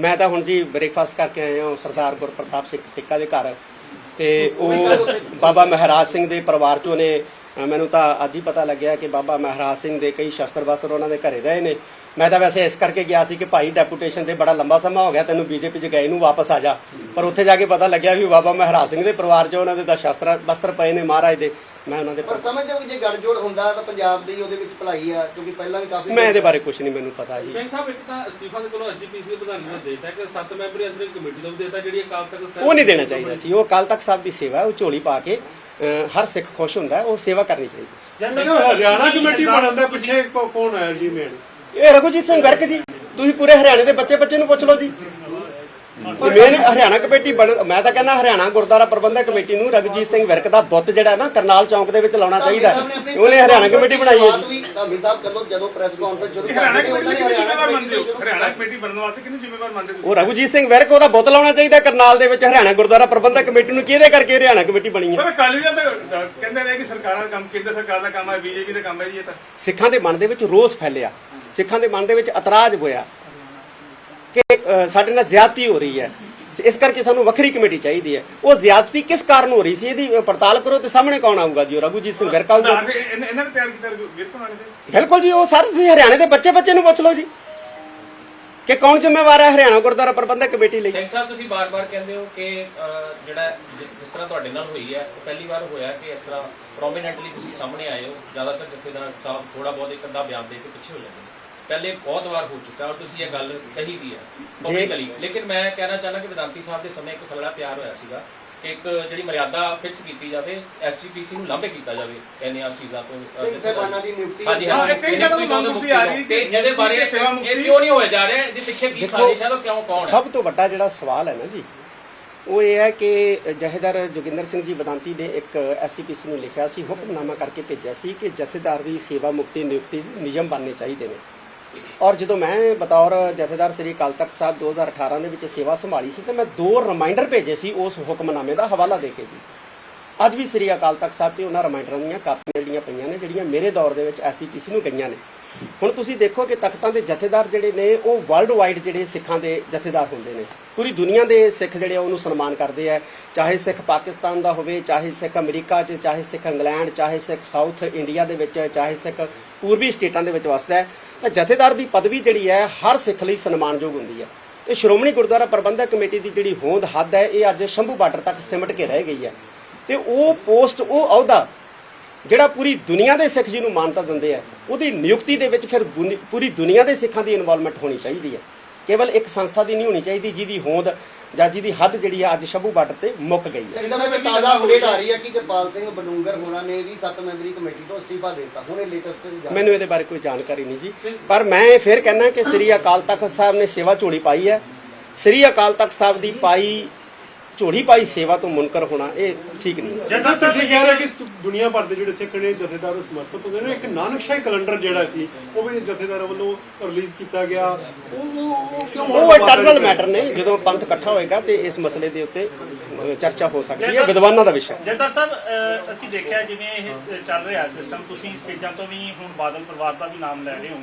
Speaker 2: ਮੈਂ ਤਾਂ ਹੁਣ ਜੀ ਬ੍ਰੇਕਫਾਸਟ ਕਰਕੇ ਆਇਆ ਹਾਂ, ਸਰਦਾਰ ਗੁਰਪ੍ਰਤਾਪ ਸਿੰਘ ਟਿੱਕਾ ਦੇ ਘਰ। ਤੇ ਉਹ ਬਾਬਾ ਮਹਾਰਾਜ ਸਿੰਘ ਦੇ ਪਰਿਵਾਰ ਚੋਂ ਨੇ ਮੈਨੂੰ ਤਾਂ ਅੱਜ ਹੀ ਪਤਾ ਲੱਗਿਆ ਕਿ ਬਾਬਾ ਮਹਾਰਾਜ ਸਿੰਘ ਦੇ ਕਈ ਸ਼ਸਤਰ ਵਸਤਰ ਉਹਨਾਂ ਦੇ ਘਰੇ ਰਹੇ ਨੇ। ਮੈਂ ਤਾਂ ਵੈਸੇ ਇਸ ਕਰਕੇ ਗਿਆ ਸੀ ਕਿ ਭਾਈ ਡੈਪੂਟੇਸ਼ਨ ਤੇ ਬੜਾ ਲੰਬਾ ਸਮਾਂ ਹੋ ਗਿਆ, ਤੈਨੂੰ ਬੀਜੇਪੀ 'ਚ ਗਏ ਨੂੰ ਵਾਪਸ ਆ ਜਾ। ਪਰ ਉੱਥੇ ਜਾ ਕੇ ਪਤਾ ਲੱਗਿਆ ਵੀ ਬਾਬਾ ਮਹਾਰਾਜ ਸਿੰਘ ਦੇ ਪਰਿਵਾਰ 'ਚ ਉਹਨਾਂ ਦੇ ਤਾਂ ਸ਼ਸਤਰ ਵਸਤਰ ਪਏ ਨੇ ਮਹਾਰਾਜ ਦੇ। ਮੈਂ ਉਹਨਾਂ ਦੇ
Speaker 4: ਪਰ ਸਮਝਦੇ ਹੋ ਕਿ ਜੇ ਗੱਠਜੋੜ ਹੁੰਦਾ ਤਾਂ ਪੰਜਾਬ ਦੀ ਉਹਦੇ ਵਿੱਚ ਭਲਾਈ ਆ ਕਿਉਂਕਿ ਪਹਿਲਾਂ ਵੀ ਕਾਫੀ
Speaker 2: ਮੈਂ ਇਹਦੇ ਬਾਰੇ ਕੁਝ ਨਹੀਂ ਮੈਨੂੰ ਪਤਾ ਜੀ।
Speaker 7: ਸਿੰਘ ਸਾਹਿਬ ਇੱਕ ਤਾਂ ਅਸਤੀਫਾ ਦੇ ਕੋਲੋਂ ਐਸਜੀਪੀਸੀ ਦੇ ਪ੍ਰਧਾਨ ਨੇ ਦੇਤਾ ਕਿ ਸੱਤ ਮੈਂਬਰੀ ਅੰਦਰ ਕਮੇਟੀ ਨੂੰ ਦੇਤਾ ਜਿਹੜੀ ਅਕਾਲ ਤਖਤ ਸਾਹਿਬ
Speaker 2: ਉਹ ਨਹੀਂ ਦੇਣਾ ਚਾਹੀਦਾ ਸੀ। ਉਹ ਕੱਲ ਤੱਕ ਸਾਹਿਬ ਦੀ ਸੇਵਾ ਉਹ ਝੋਲੀ ਪਾ ਕੇ ਹਰ ਸਿੱਖ ਖੁਸ਼ ਹੁੰਦਾ ਉਹ ਸੇਵਾ ਕਰਨੀ ਚਾਹੀਦੀ ਸੀ।
Speaker 3: ਹਰਿਆਣਾ ਕਮੇਟੀ ਬਣਨ ਦੇ ਪਿੱਛੇ ਕੌਣ ਆਇਆ ਜੀ ਮੇਨ
Speaker 2: ਇਹ ਰਘੁਜੀਤ ਸਿੰਘ ਵਿਰਕ ਜੀ ਤੁਸੀਂ ਪੂਰੇ ਹਰਿਆਣੇ ਦੇ ਬੱਚੇ ਬੱਚੇ ਨੂੰ ਪੁੱਛ ਲਓ ਜੀ। ਮੇਨ ਹਰਿਆਣਾ ਕਮੇਟੀ ਬਣ ਮੈਂ ਤਾਂ ਕਹਿੰਦਾ ਹਰਿਆਣਾ ਗੁਰਦੁਆਰਾ ਪ੍ਰਬੰਧਕ ਕਮੇਟੀ ਨੂੰ ਰਘੁਜੀਤ ਸਿੰਘ ਵਿਰਕ ਦਾ ਬੁੱਤ ਜਿਹੜਾ ਨਾ ਕਰਨਾਲ ਚੌਂਕ ਦੇ ਵਿੱਚ ਲਾਉਣਾ ਚਾਹੀਦਾ ਹੈ। ਉਹਨੇ ਹਰਿਆਣਾ ਕਮੇਟੀ ਬਣਾਈ ਹੈ ਜੀ।
Speaker 4: ਧਾਮੀ ਸਾਹਿਬ ਕਦੋਂ ਜਦੋਂ ਪ੍ਰੈਸ ਕਾਨਫਰੰਸ ਸ਼ੁਰੂ
Speaker 8: ਹਰਿਆਣਾ
Speaker 4: ਕਰਦੇ ਨੇ ਉਹਨਾਂ
Speaker 8: ਕਮੇਟੀ
Speaker 4: ਨੇ
Speaker 8: ਕਿਹਨੂੰ ਜ਼ਿੰਮੇਵਾਰ
Speaker 4: ਹਰਿਆਣਾ
Speaker 8: ਮੰਨਦੇ ਹੋ?
Speaker 4: ਕਮੇਟੀ
Speaker 8: ਹਰਿਆਣਾ ਕਮੇਟੀ ਬਣਨ ਵਾਸਤੇ ਕਿਹਨੂੰ ਜ਼ਿੰਮੇਵਾਰ ਮੰਨਦੇ ਹੋ
Speaker 2: ਉਹ ਰਘੁਜੀਤ ਸਿੰਘ ਵਿਰਕ ਉਹਦਾ ਬੁੱਤ ਲਾਉਣਾ ਚਾਹੀਦਾ ਕਰਨਾਲ ਦੇ ਵਿੱਚ ਹਰਿਆਣਾ ਗੁਰਦੁਆਰਾ ਪ੍ਰਬੰਧਕ ਕਮੇਟੀ ਨੂੰ ਕਿਹਦੇ ਕਰਕੇ ਹਰਿਆਣਾ ਕਮੇਟੀ ਬਣੀ ਹੈ?
Speaker 8: ਪਰ ਅਕਾਲੀ ਤਾਂ ਅ, ਕਹਿੰਦੇ ਨੇ ਕਿ ਸਰਕਾਰਾਂ ਦਾ ਕੰਮ ਕੇਂਦਰ ਸਰਕਾਰ ਦਾ ਕੰਮ ਹੈ ਬੀਜੇਪੀ ਦਾ ਕੰਮ ਹੈ ਜੀ ਇਹ ਤਾਂ।
Speaker 2: ਸਿੱਖਾਂ ਦੇ ਮਨ ਦੇ ਵਿੱਚ ਰੋਸ ਫੈਲਿਆ। ਸਿੱਖਾਂ ਦੇ ਮਨ ਦੇ ਵਿੱਚ ਇਤਰਾਜ਼ ਹੋਇਆ। ਸਾਡੇ ਨਾਲ ਜ਼ਿਆਦਤੀ ਹੋ ਰਹੀ ਹੈ। ਇਸ ਕਰਕੇ ਸਾਨੂੰ ਵੱਖਰੀ ਕਮੇਟੀ ਚਾਹੀਦੀ ਹੈ। ਉਹ ਜ਼ਿਆਦਤੀ ਕਿਸ ਕਾਰਨ ਹੋ ਰਹੀ ਸੀ? ਇਹਦੀ ਪੜਤਾਲ ਕਰੋ ਤੇ ਸਾਹਮਣੇ ਕੌਣ ਆਊਗਾ ਜੀ? ਰਘੁਜੀਤ ਸਿੰਘ ਵਿਰਕ ਆਊਗਾ
Speaker 8: ਇਹਨਾਂ ਨੇ ਤਿਆਰ ਕੀਤਾ ਗਿਰਕੋਂ
Speaker 2: ਬਿਲਕੁਲ ਜੀ ਉਹ ਸਾਰੇ ਤੁਸੀਂ ਹਰਿਆਣੇ ਦੇ ਬੱਚੇ ਬੱਚੇ ਨੂੰ ਪੁੱਛ ਲਓ ਜੀ। ਕਿ ਕੌਣ ਜ਼ਿੰਮੇਵਾਰ ਹੈ ਹਰਿਆਣਾ ਗੁਰਦੁਆਰਾ ਪ੍ਰਬੰਧਕ ਕਮੇਟੀ ਲਈ?
Speaker 5: ਸਿੰਘ ਸਾਹਿਬ ਤੁਸੀਂ ਬਾਰ-ਬਾਰ ਕਹਿੰਦੇ ਹੋ ਕਿ ਜਿਹੜਾ ਜਿਸ ਤਰ੍ਹਾਂ ਤੁਹਾਡੇ ਨਾਲ ਹੋਈ ਹੈ ਉਹ ਪਹਿਲੀ ਵਾਰ ਹੋਇਆ ਕਿ ਇਸ ਤਰ੍ਹਾਂ ਪ੍ਰੋਮਿਨੈਂਟਲੀ ਤੁਸੀਂ ਸਾਹਮਣੇ ਆਏ ਹੋ। ਜ਼ਿਆਦਾਤਰ ਜਥੇਦਾਰ ਸਾਹਿਬ ਥੋੜਾ ਬਹੁਤ ਇੱਕ ਅੱਧਾ ਬਿਆਨ ਦੇ ਕੇ ਪਿੱਛੇ ਹੋ ਜਾਂਦੇ ਨੇ। ਪਹਿਲੇ ਬਹੁਤ ਵਾਰ ਹੋ ਚੁੱਕਾ ਔਰ ਤੁਸੀਂ ਇਹ ਗੱਲ ਕਹੀ ਵੀ ਹੈ। ਪਬਲਿਕਲੀ ਲੇਕਿਨ ਮੈਂ ਕਹਿਣਾ ਚਾਹੁੰਦਾ ਕਿ ਵਿਦਾਂਤੀ ਸਾਹਿਬ ਦੇ ਸਮੇਂ ਇੱਕ ਖਲੜਾ ਤਿਆਰ ਹੋਇਆ ਸੀਗਾ ਕਿ ਇੱਕ ਜਿਹੜੀ ਮਰਿਆਦਾ ਫਿਕਸ ਕੀਤੀ ਜਾਵੇ ਐਸਜੀਪੀਸੀ ਨੂੰ ਲਾਂਭੇ ਕੀਤਾ ਜਾਵੇ ਇਹਨੇ ਆ ਚੀਜ਼ਾਂ ਤੋਂ ਅਹ,
Speaker 4: ਸਿੰਘ ਸਾਹਿਬਾਨਾਂ ਦੀ ਨਿਯੁਕਤੀ
Speaker 5: ਹਾਂਜੀ
Speaker 8: ਹਾਂ,
Speaker 5: ਹਾਂ
Speaker 8: ਇਹ ਕਈ ਜਗ੍ਹਾ ਤੋਂ ਮੁਕਤੀ ਆ ਰਹੀ
Speaker 5: ਤੇ ਇਹਦੇ ਬਾਰੇ
Speaker 8: ਕਿ ਸੇਵਾ
Speaker 5: ਇਹ
Speaker 8: ਮੁਕਤੀ-
Speaker 5: ਕਿਉਂ ਨਹੀਂ ਹੋਇਆ ਜਾ ਰਿਹਾ? ਇਹਦੇ ਪਿੱਛੇ ਕੀ
Speaker 2: ਦੇਖੋ,
Speaker 5: ਸਾਜ਼ਿਸ਼ ਹੈ ਤੇ ਕਿਉਂ ਕੌਣ ਹੈ?
Speaker 2: ਸਭ ਤੋਂ ਵੱਡਾ ਜਿਹੜਾ ਸਵਾਲ ਹੈ ਨਾ ਜੀ ਉਹ ਇਹ ਹੈ ਕਿ ਜਹੇਦਾਰ ਜੋਗਿੰਦਰ ਸਿੰਘ ਜੀ ਬਦਾਂਤੀ ਨੇ ਇੱਕ ਐਸਸੀਪੀਸੀ ਨੂੰ ਲਿਖਿਆ ਸੀ ਹੁਕਮਨਾਮਾ ਕਰਕੇ ਭੇਜਿਆ ਸੀ ਕਿ ਜਥੇਦਾਰ ਦੀ ਸੇਵਾ ਮੁਕਤੀ ਨਿਯੁਕਤੀ ਨਿਯਮ ਬਣਨੇ ਚਾਹੀਦੇ ਨੇ। ਔਰ ਜਦੋਂ ਮੈਂ ਬਤੌਰ ਜਥੇਦਾਰ ਸ੍ਰੀ ਅਕਾਲ ਤਖਤ ਸਾਹਿਬ 2018 ਦੇ ਵਿੱਚ ਸੇਵਾ ਸੰਭਾਲੀ ਸੀ, ਤੇ ਮੈਂ ਦੋ ਰਿਮਾਈਂਡਰ ਭੇਜੇ ਸੀ ਉਸ ਹੁਕਮਨਾਮੇ ਦਾ ਹਵਾਲਾ ਦੇ ਕੇ ਜੀ। ਅੱਜ ਵੀ ਸ੍ਰੀ ਅਕਾਲ ਤਖਤ ਸਾਹਿਬ ਤੇ ਉਹਨਾਂ ਰਿਮਾਈਂਡਰਾਂ ਦੀਆਂ ਕਾਪੀਆਂ ਜਿਹੜੀਆਂ ਪਈਆਂ ਨੇ, ਜਿਹੜੀਆਂ ਮੇਰੇ ਦੌਰ ਦੇ ਵਿੱਚ ਐਸਸੀਪੀਸੀ ਨੂੰ ਗਈਆਂ ਨੇ। ਹੁਣ ਤੁਸੀਂ ਦੇਖੋ ਕਿ ਤਖਤਾਂ ਦੇ ਜਥੇਦਾਰ ਜਿਹੜੇ ਨੇ, ਉਹ ਵਰਲਡ ਵਾਈਡ ਜਿਹੜੇ ਸਿੱਖਾਂ ਦੇ ਜਥੇਦਾਰ ਹੁੰਦੇ ਨੇ। ਪੂਰੀ ਦੁਨੀਆ ਦੇ ਸਿੱਖ ਜਿਹੜੇ ਆ, ਉਹਨੂੰ ਸਨਮਾਨ ਕਰਦੇ ਆ। ਚਾਹੇ ਸਿੱਖ ਪਾਕਿਸਤਾਨ ਦਾ ਹੋਵੇ, ਚਾਹੇ ਸਿੱਖ ਅਮਰੀਕਾ 'ਚ, ਚਾਹੇ ਸਿੱਖ ਇੰਗਲੈਂਡ, ਚਾਹੇ ਸਿੱਖ ਸਾਊਥ ਇੰਡੀਆ ਦੇ ਵਿੱਚ, ਚਾਹੇ ਸਿੱਖ ਪੂਰਬੀ ਸਟੇਟਾਂ ਦੇ ਵਿੱਚ ਵਸਦਾ ਹੈ। ਤਾਂ ਜਥੇਦਾਰ ਦੀ ਪਦਵੀ ਜਿਹੜੀ ਹੈ, ਹਰ ਸਿੱਖ ਲਈ ਸਨਮਾਨਯੋਗ ਹੁੰਦੀ ਹੈ। ਇਹ ਸ਼੍ਰੋਮਣੀ ਗੁਰਦੁਆਰਾ ਪ੍ਰਬੰਧਕ ਕਮੇਟੀ ਦੀ ਜਿਹੜੀ ਹੋਂਦ ਹੱਦ ਹੈ, ਇਹ ਅੱਜ ਸ਼ੰਭੂ ਬਾਰਡਰ ਤੱਕ ਸਿਮਟ ਕੇ ਰਹਿ ਗਈ ਹੈ। ਤੇ ਉਹ ਪੋਸਟ ਉਹ ਅਹੁਦਾ ਜਿਹੜਾ ਪੂਰੀ ਦੁਨੀਆ ਦੇ ਸਿੱਖ ਜੀ ਨੂੰ ਮਾਨਤਾ ਦਿੰਦੇ ਆ ਉਹਦੀ ਨਿਯੁਕਤੀ ਦੇ ਵਿੱਚ ਫਿਰ ਪੂਰੀ ਦੁਨੀਆ ਦੇ ਸਿੱਖਾਂ ਦੀ ਇਨਵੋਲਵਮੈਂਟ ਹੋਣੀ ਚਾਹੀਦੀ ਹੈ ਕੇਵਲ ਇੱਕ ਸੰਸਥਾ ਦੀ ਨਹੀਂ ਹੋਣੀ ਚਾਹੀਦੀ ਜਿਹਦੀ ਹੋਂਦ ਜਾਂ ਜਿਹਦੀ ਹੱਦ ਜਿਹੜੀ ਆ ਅੱਜ ਸ਼ੰਭੂ ਬਾਰਡਰ ਤੇ ਮੁੱਕ ਗਈ ਹੈ
Speaker 4: ਸਾਹਿਬ ਇੱਕ ਤਾਜ਼ਾ ਅਪਡੇਟ ਆ ਰਹੀ ਹੈ ਕਿ ਕਿਰਪਾਲ ਸਿੰਘ ਬਡੂੰਗਰ ਹੋਣਾ ਨੇ ਵੀ ਸੱਤ ਮੈਂਬਰੀ ਕਮੇਟੀ ਤੋਂ ਅਸਤੀਫਾ ਦੇ ਦਿੱਤਾ। ਹੁਣੇ ਲੇਟੈਸਟ
Speaker 2: ਮੈਨੂੰ ਇਹਦੇ ਬਾਰੇ ਕੋਈ ਜਾਣਕਾਰੀ ਨਹੀਂ ਜੀ। ਪਰ ਮੈਂ ਫਿਰ ਕਹਿਣਾ ਕਿ ਸ੍ਰੀ ਅਕਾਲ ਤਖਤ ਸਾਹਿਬ ਨੇ ਸੇਵਾ ਝੋਲੀ ਪਾਈ ਹੈ ਸ੍ਰੀ ਅਕਾਲ ਤਖਤ ਸਾਹਿਬ ਦੀ ਪਾਈ ਝੋਲੀ ਪਾਈ ਸੇਵਾ ਤੋਂ ਮੁਨਕਰ ਹੋਣਾ ਇਹ ਠੀਕ ਨਹੀਂ।
Speaker 3: ਜਿੱਦਾਂ ਤੁਸੀਂ ਕਹਿ ਰਹੇ ਕਿ ਦੁਨੀਆ ਭਰ ਦੇ ਜਿਹੜੇ ਸਿੱਖ ਨੇ ਜਥੇਦਾਰ ਨੂੰ ਸਮਰਪਿਤ ਹੁੰਦੇ ਨੇ ਇੱਕ ਨਾਨਕਸ਼ਾਹੀ ਕੈਲੰਡਰ ਜਿਹੜਾ ਸੀ ਉਹ ਵੀ ਜਥੇਦਾਰਾਂ ਵੱਲੋਂ ਰਿਲੀਜ਼ ਕੀਤਾ ਗਿਆ। ਉਹ ਉਹ- ਉਹ ਕਿਉਂ
Speaker 2: ਉਹ ਇਟਰਨਲ ਮੈਟਰ ਨੇ ਜਦੋਂ ਪੰਥ ਇਕੱਠਾ ਹੋਏਗਾ ਤੇ ਇਸ ਮਸਲੇ ਦੇ ਉੱਤੇ ਚਰਚਾ ਹੋ ਸਕਦੀ ਹੈ ਵਿਦਵਾਨਾਂ ਦਾ ਵਿਸ਼ਾ ਹੈ।
Speaker 1: ਸਾਹਿਬ ਅਸੀਂ ਦੇਖਿਆ ਜਿਵੇਂ ਇਹ ਚੱਲ ਰਿਹਾ ਸਿਸਟਮ ਤੁਸੀਂ ਸਟੇਜਾਂ ਤੋਂ ਵੀ ਹੁਣ ਬਾਦਲ ਪਰਿਵਾਰ ਦਾ ਵੀ ਨਾਮ ਲੈ ਰਹੇ ਹੋ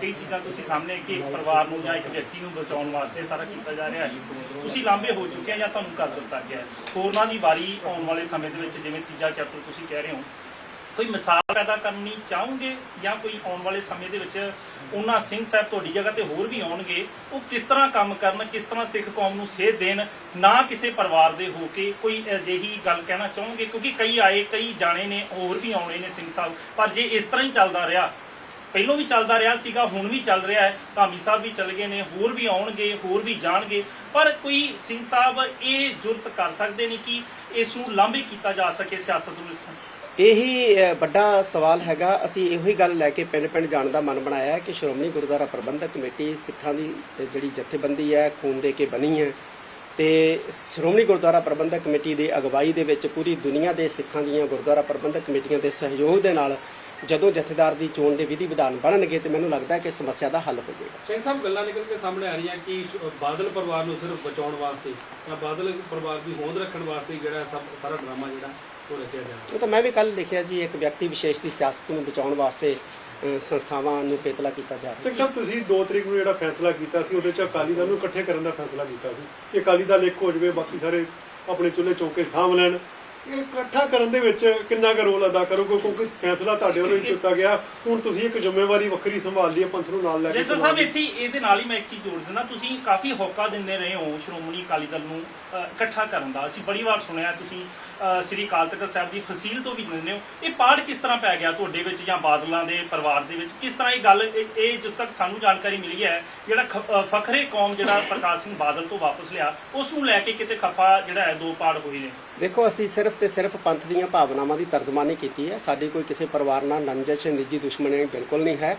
Speaker 1: ਕਈ ਚੀਜ਼ਾਂ ਤੁਸੀਂ ਸਾਹਮਣੇ ਕਿ ਇੱਕ ਪਰਿਵਾਰ ਨੂੰ ਜਾਂ ਇੱਕ ਵਿਅਕਤੀ ਨੂੰ ਬਚਾਉਣ ਵਾਸਤੇ ਸਾਰਾ ਕੀਤਾ ਜਾ ਰਿਹਾ ਹੈ ਤੁਸੀਂ ਲਾਂਭੇ ਹੋ ਚੁੱਕੇ ਆ ਜਾਂ ਤੁਹਾਨੂੰ ਕਰ ਦਿੱਤਾ ਗਿਆ ਹੈ। ਹੋਰਨਾਂ ਦੀ ਵਾਰੀ ਆਉਣ ਵਾਲੇ ਸਮੇਂ ਦੇ ਵਿੱਚ ਜਿਵੇਂ ਤੀਜਾ ਚੈਪਟਰ ਤੁਸੀਂ ਕਹਿ ਰਹੇ ਹੋ ਕੋਈ ਮਿਸਾਲ ਪੈਦਾ ਕਰਨੀ ਚਾਹੋਗੇ ਜਾਂ ਕੋਈ ਆਉਣ ਵਾਲੇ ਸਮੇਂ ਦੇ ਵਿੱਚ ਉਹਨਾਂ ਸਿੰਘ ਸਾਹਿਬ ਤੁਹਾਡੀ ਜਗ੍ਹਾ ਤੇ ਹੋਰ ਵੀ ਆਉਣਗੇ? ਉਹ ਕਿਸ ਤਰ੍ਹਾਂ ਕੰਮ ਕਰਨ, ਕਿਸ ਤਰ੍ਹਾਂ ਸਿੱਖ ਕੌਮ ਨੂੰ ਸੇਧ ਦੇਣ, ਨਾ ਕਿਸੇ ਪਰਿਵਾਰ ਦੇ ਹੋ ਕੇ ਕੋਈ ਅਜਿਹੀ ਗੱਲ ਕਹਿਣਾ ਚਾਹੋਗੇ? ਕਿਉਂਕਿ ਕਈ ਆਏ, ਕਈ ਜਾਣੇ ਨੇ, ਹੋਰ ਵੀ ਆਉਣੇ ਨੇ ਸਿੰਘ ਸਾਹਿਬ। ਪਰ ਜੇ ਇਸ ਤਰ੍ਹਾਂ ਹੀ ਚੱਲਦਾ ਰਿਹਾ, ਪਹਿਲੋਂ ਵੀ ਚੱਲਦਾ ਰਿਹਾ ਸੀਗਾ, ਹੁਣ ਵੀ ਚੱਲ ਰਿਹਾ ਹੈ, ਧਾਮੀ ਸਾਹਿਬ ਵੀ ਚੱਲ ਗਏ ਨੇ, ਹੋਰ ਵੀ ਆਉਣਗੇ, ਹੋਰ ਵੀ ਜਾਣਗੇ। ਪਰ ਕੋਈ ਸਿੰਘ ਸਾਹਿਬ ਇਹ ਜੁਰਤ ਕਰ ਸਕਦੇ ਨੇ ਕਿ ਇਸ ਨੂੰ ਲਾਂਭੇ ਕੀਤਾ ਜਾ ਸਕੇ ਸਿਆਸਤ ਨੂੰ ਇੱਥੋਂ?
Speaker 2: ਇਹੀ ਵੱਡਾ ਸਵਾਲ ਹੈਗਾ। ਅਸੀਂ ਇਹੋ ਹੀ ਗੱਲ ਲੈ ਕੇ ਪਿੰਡ ਪਿੰਡ ਜਾਣ ਦਾ ਮਨ ਬਣਾਇਆ ਕਿ ਸ਼੍ਰੋਮਣੀ ਗੁਰਦੁਆਰਾ ਪ੍ਰਬੰਧਕ ਕਮੇਟੀ ਸਿੱਖਾਂ ਦੀ ਜਿਹੜੀ ਜਥੇਬੰਦੀ ਹੈ, ਖੂਨ ਦੇ ਕੇ ਬਣੀ ਹੈ। ਤੇ ਸ਼੍ਰੋਮਣੀ ਗੁਰਦੁਆਰਾ ਪ੍ਰਬੰਧਕ ਕਮੇਟੀ ਦੀ ਅਗਵਾਈ ਦੇ ਵਿੱਚ ਪੂਰੀ ਦੁਨੀਆ ਦੇ ਸਿੱਖਾਂ ਦੀਆਂ ਗੁਰਦੁਆਰਾ ਪ੍ਰਬੰਧਕ ਕਮੇਟੀਆਂ ਦੇ ਸਹਿਯੋਗ ਦੇ ਨਾਲ ਜਦੋਂ ਜਥੇਦਾਰ ਦੀ ਚੋਣ ਦੇ ਵਿਧੀ ਵਿਧਾਨ ਬਣਨਗੇ ਤੇ ਮੈਨੂੰ ਲੱਗਦਾ ਹੈ ਕਿ ਸਮੱਸਿਆ ਦਾ ਹੱਲ ਹੋ ਜਾਏਗਾ
Speaker 7: ਸਿੰਘ ਸਾਹਿਬ, ਗੱਲਾਂ ਨਿਕਲ ਕੇ ਸਾਹਮਣੇ ਆ ਰਹੀਆਂ ਕਿ ਬਾਦਲ ਪਰਿਵਾਰ ਨੂੰ ਸਿਰਫ ਬਚਾਉਣ ਵਾਸਤੇ ਜਾਂ ਬਾਦਲ ਪਰਿਵਾਰ ਦੀ ਹੋਂਦ ਰੱਖਣ ਵਾਸਤੇ ਜਿਹੜਾ ਸਭ, ਸਾਰਾ ਡਰਾਮਾ ਜਿਹੜਾ ਉਹ
Speaker 2: ਤਾਂ ਮੈਂ ਵੀ ਕੱਲ ਲਿਖਿਆ ਜੀ ਇੱਕ ਵਿਅਕਤੀ ਵਿਸ਼ੇਸ਼ ਦੀ ਸਿਆਸਤ ਨੂੰ ਬਚਾਉਣ ਵਾਸਤੇ ਅ, ਸੰਸਥਾਵਾਂ ਨੂੰ ਪੇਤਲਾ ਕੀਤਾ ਜਾ ਰਿਹਾ।
Speaker 3: ਸਿੰਘ ਸਾਹਿਬ ਤੁਸੀਂ 2 ਤਰੀਕ ਨੂੰ ਜਿਹੜਾ ਫੈਸਲਾ ਕੀਤਾ ਸੀ ਉਹਦੇ ਚ ਅਕਾਲੀ ਦਲ ਨੂੰ ਇਕੱਠੇ ਕਰਨ ਦਾ ਫੈਸਲਾ ਕੀਤਾ ਸੀ। ਕਿ ਅਕਾਲੀ ਦਲ ਇੱਕ ਹੋ ਜਾਵੇ ਬਾਕੀ ਸਾਰੇ ਆਪਣੇ ਚੁੱਲ੍ਹੇ ਚੌਕੇ ਸਾਂਭ ਲੈਣ। ਇਹ ਇਕੱਠਾ ਕਰਨ ਦੇ ਵਿੱਚ ਕਿੰਨਾ ਕੁ ਰੋਲ ਅਦਾ ਕਰੋਗੇ? ਕਿਉਂਕਿ ਫੈਸਲਾ ਤੁਹਾਡੇ ਵੱਲੋਂ ਹੀ ਕੀਤਾ ਗਿਆ। ਹੁਣ ਤੁਸੀਂ ਇੱਕ ਜ਼ਿੰਮੇਵਾਰੀ ਵੱਖਰੀ ਸੰਭਾਲ ਲਈ ਹੈ ਪੰਥ ਨੂੰ ਨਾਲ ਲੈ ਕੇ
Speaker 1: ਜੇਤਰ ਸਾਹਿਬ। ਇੱਥੇ ਇਹਦੇ ਨਾਲ ਹੀ ਮੈਂ ਇੱਕ ਚੀਜ਼ ਜੋੜ ਦਿੰਦਾ ਤੁਸੀਂ ਕਾਫੀ ਹੋਕਾ ਦਿੰਦੇ ਰਹੇ ਹੋ ਸ਼੍ਰੋਮਣੀ ਅਕਾਲੀ ਦਲ ਨੂੰ ਅ, ਇਕੱਠਾ ਕਰਨ ਦਾ। ਅਸੀਂ ਬੜੀ ਵਾਰ ਸੁਣਿਆ ਤੁਸੀਂ ਸ੍ਰੀ ਅਕਾਲ ਤਖਤ ਸਾਹਿਬ ਦੀ ਫਸੀਲ ਤੋਂ ਵੀ ਦਿੰਦੇ ਹੋ। ਇਹ ਪਾੜ ਕਿਸ ਤਰ੍ਹਾਂ ਪੈ ਗਿਆ ਤੁਹਾਡੇ ਵਿੱਚ ਜਾਂ ਬਾਦਲਾਂ ਦੇ ਪਰਿਵਾਰ ਦੇ ਵਿੱਚ? ਕਿਸ ਤਰ੍ਹਾਂ ਇਹ ਗੱਲ ਇਹ ਜਦੋਂ ਤੱਕ ਸਾਨੂੰ ਜਾਣਕਾਰੀ ਮਿਲੀ ਹੈ ਜਿਹੜਾ ਫਖਰੇ ਕੌਮ ਜਿਹੜਾ ਪ੍ਰਕਾਸ਼ ਸਿੰਘ ਬਾਦਲ ਤੋਂ ਵਾਪਸ ਲਿਆ ਉਸ ਨੂੰ ਲੈ ਕੇ ਕਿਤੇ ਖਫਾ ਜਿਹੜਾ ਹੈ ਦੋ ਪਾੜ ਹੋਏ ਨੇ?
Speaker 2: ਦੇਖੋ ਅਸੀਂ ਸਿਰਫ ਤੇ ਸਿਰਫ ਪੰਥ ਦੀਆਂ ਭਾਵਨਾਵਾਂ ਦੀ ਤਰਜਮਾਨੀ ਕੀਤੀ ਹੈ। ਸਾਡੀ ਕੋਈ ਕਿਸੇ ਪਰਿਵਾਰ ਨਾਲ ਨੰਜਿਸ਼ ਨਿੱਜੀ ਦੁਸ਼ਮਣੀ ਬਿਲਕੁਲ ਨਹੀਂ ਹੈ।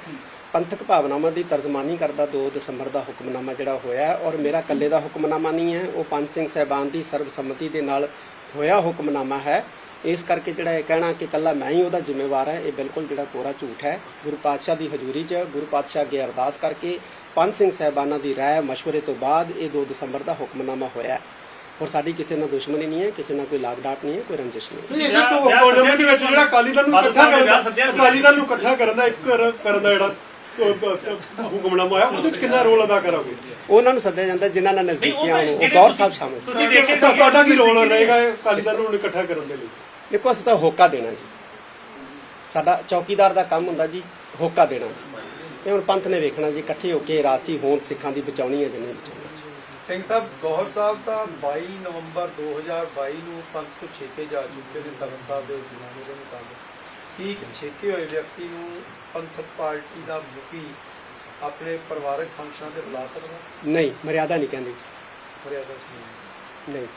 Speaker 2: ਪੰਥਕ ਭਾਵਨਾਵਾਂ ਦੀ ਤਰਜਮਾਨੀ ਕਰਦਾ 2 ਦਸੰਬਰ ਦਾ ਹੁਕਮਨਾਮਾ ਜਿਹੜਾ ਹੋਇਆ ਔਰ ਮੇਰਾ ਇਕੱਲੇ ਦਾ ਹੁਕਮਨਾਮਾ ਨਹੀਂ ਹੈ। ਉਹ ਪੰਜ ਸਿੰਘ ਸਹਿਬਾਨ ਦੀ ਸਰਬਸੰਮਤੀ ਦੇ ਨਾਲ ਹੋਇਆ ਹੁਕਮਨਾਮਾ ਹੈ। ਇਸ ਕਰਕੇ ਜਿਹੜਾ ਇਹ ਕਹਿਣਾ ਕਿ ਇਕੱਲਾ ਮੈਂ ਹੀ ਉਹਦਾ ਜ਼ਿੰਮੇਵਾਰ ਹੈ ਇਹ ਬਿਲਕੁਲ ਜਿਹੜਾ ਕੋਰਾ ਝੂਠ ਹੈ। ਗੁਰੂ ਪਾਤਸ਼ਾਹ ਦੀ ਹਜ਼ੂਰੀ 'ਚ ਗੁਰੂ ਪਾਤਸ਼ਾਹ ਅੱਗੇ ਅਰਦਾਸ ਕਰਕੇ ਪੰਜ ਸਿੰਘ ਸਹਿਬਾਨਾਂ ਦੀ ਰਾਏ ਮਸ਼ਵਰੇ ਤੋਂ ਬਾਅਦ ਇਹ 2 ਦਸੰਬਰ ਦਾ ਹੁਕਮਨਾਮਾ ਹੋਇਆ। ਔਰ ਸਾਡੀ ਕਿਸੇ ਨਾਲ ਦੁਸ਼ਮਣੀ ਨਹੀਂ ਹੈ ਕਿਸੇ ਨਾਲ ਕੋਈ ਲਾਗ ਡਾਟ ਨਹੀਂ ਹੈ ਕੋਈ ਰੰਜਿਸ਼ ਨਹੀਂ ਹੈ।
Speaker 3: ਨਹੀਂ ਇਸੇ ਤੋਂ ਕੋਨਮ ਦੇ ਵਿੱਚ ਜਿਹੜਾ ਅਕਾਲੀ ਦਲ ਨੂੰ ਇਕੱਠਾ ਕਰਨ ਦਾ। ਅਕਾਲੀ ਦਲ ਨੂੰ ਇਕੱਠਾ ਕਰਨ ਦਾ ਇੱਕ ਕਰ- ਕਰਨ ਦਾ ਜਿਹੜਾ ਹੁਕਮਨਾਮਾ ਆਇਆ ਉਹਦੇ ਵਿੱਚ ਕਿੰਨਾ ਰੋਲ ਅਦਾ ਕਰੋਗੇ
Speaker 2: ਉਹਨਾਂ ਨੂੰ ਸੱਦਿਆ ਜਾਂਦਾ ਜਿਨ੍ਹਾਂ ਨਾਲ ਨਜ਼ਦੀਕੀਆਂ ਹੋਣ ਉਹ ਗੌਰ ਸਾਹਿਬ ਸ਼ਾਮਿਲ।
Speaker 1: ਤੁਸੀਂ ਦੇਖੇ
Speaker 3: ਤੁਹਾਡਾ ਕੀ ਰੋਲ ਰਹੇਗਾ ਇਹ ਅਕਾਲੀ ਦਲ ਨੂੰ ਇਕੱਠਾ ਕਰਨ ਦੇ ਲਈ?
Speaker 2: ਦੇਖੋ ਅਸੀਂ ਤਾਂ ਹੋਕਾ ਦੇਣਾ ਜੀ। ਸਾਡਾ ਚੌਕੀਦਾਰ ਦਾ ਕੰਮ ਹੁੰਦਾ ਜੀ ਹੋਕਾ ਦੇਣਾ ਇਹ ਹੁਣ ਪੰਥ ਨੇ ਵੇਖਣਾ ਜੀ ਇਕੱਠੇ ਹੋ ਕੇ ਰਾਸੀ ਹੋਂਦ ਸਿੱਖਾਂ ਦੀ ਬਚਾਉਣੀ ਹੈ ਜਿੰਨੀ ਬਚਾਉਣੀ।
Speaker 9: ਸਿੰਘ ਸਾਹਿਬ ਗੌਹਰ ਸਾਹਿਬ ਤਾਂ 22 ਨਵੰਬਰ 2022 ਨੂੰ ਪੰਥ ਤੋਂ ਛੇਕੇ ਜਾ ਚੁੱਕੇ ਨੇ ਤਖਤ ਸਾਹਿਬ ਦੇ ਹੁਕਮਾਂ ਦੇ ਮੁਤਾਬਕ। ਕੀ ਇੱਕ ਛੇਕੇ ਹੋਏ ਵਿਅਕਤੀ ਨੂੰ ਪੰਥਕ ਪਾਰਟੀ ਦਾ ਮੁਖੀ ਆਪਣੇ ਪਰਿਵਾਰਕ ਫੰਕਸ਼ਨਾਂ ਤੇ ਬੁਲਾ ਸਕਦਾ?
Speaker 2: ਨਹੀਂ ਮਰਿਆਦਾ ਨਹੀਂ ਕਹਿੰਦੀ ਜੀ।
Speaker 9: ਮਰਿਆਦਾ
Speaker 2: ਨਹੀਂ। ਜੀ।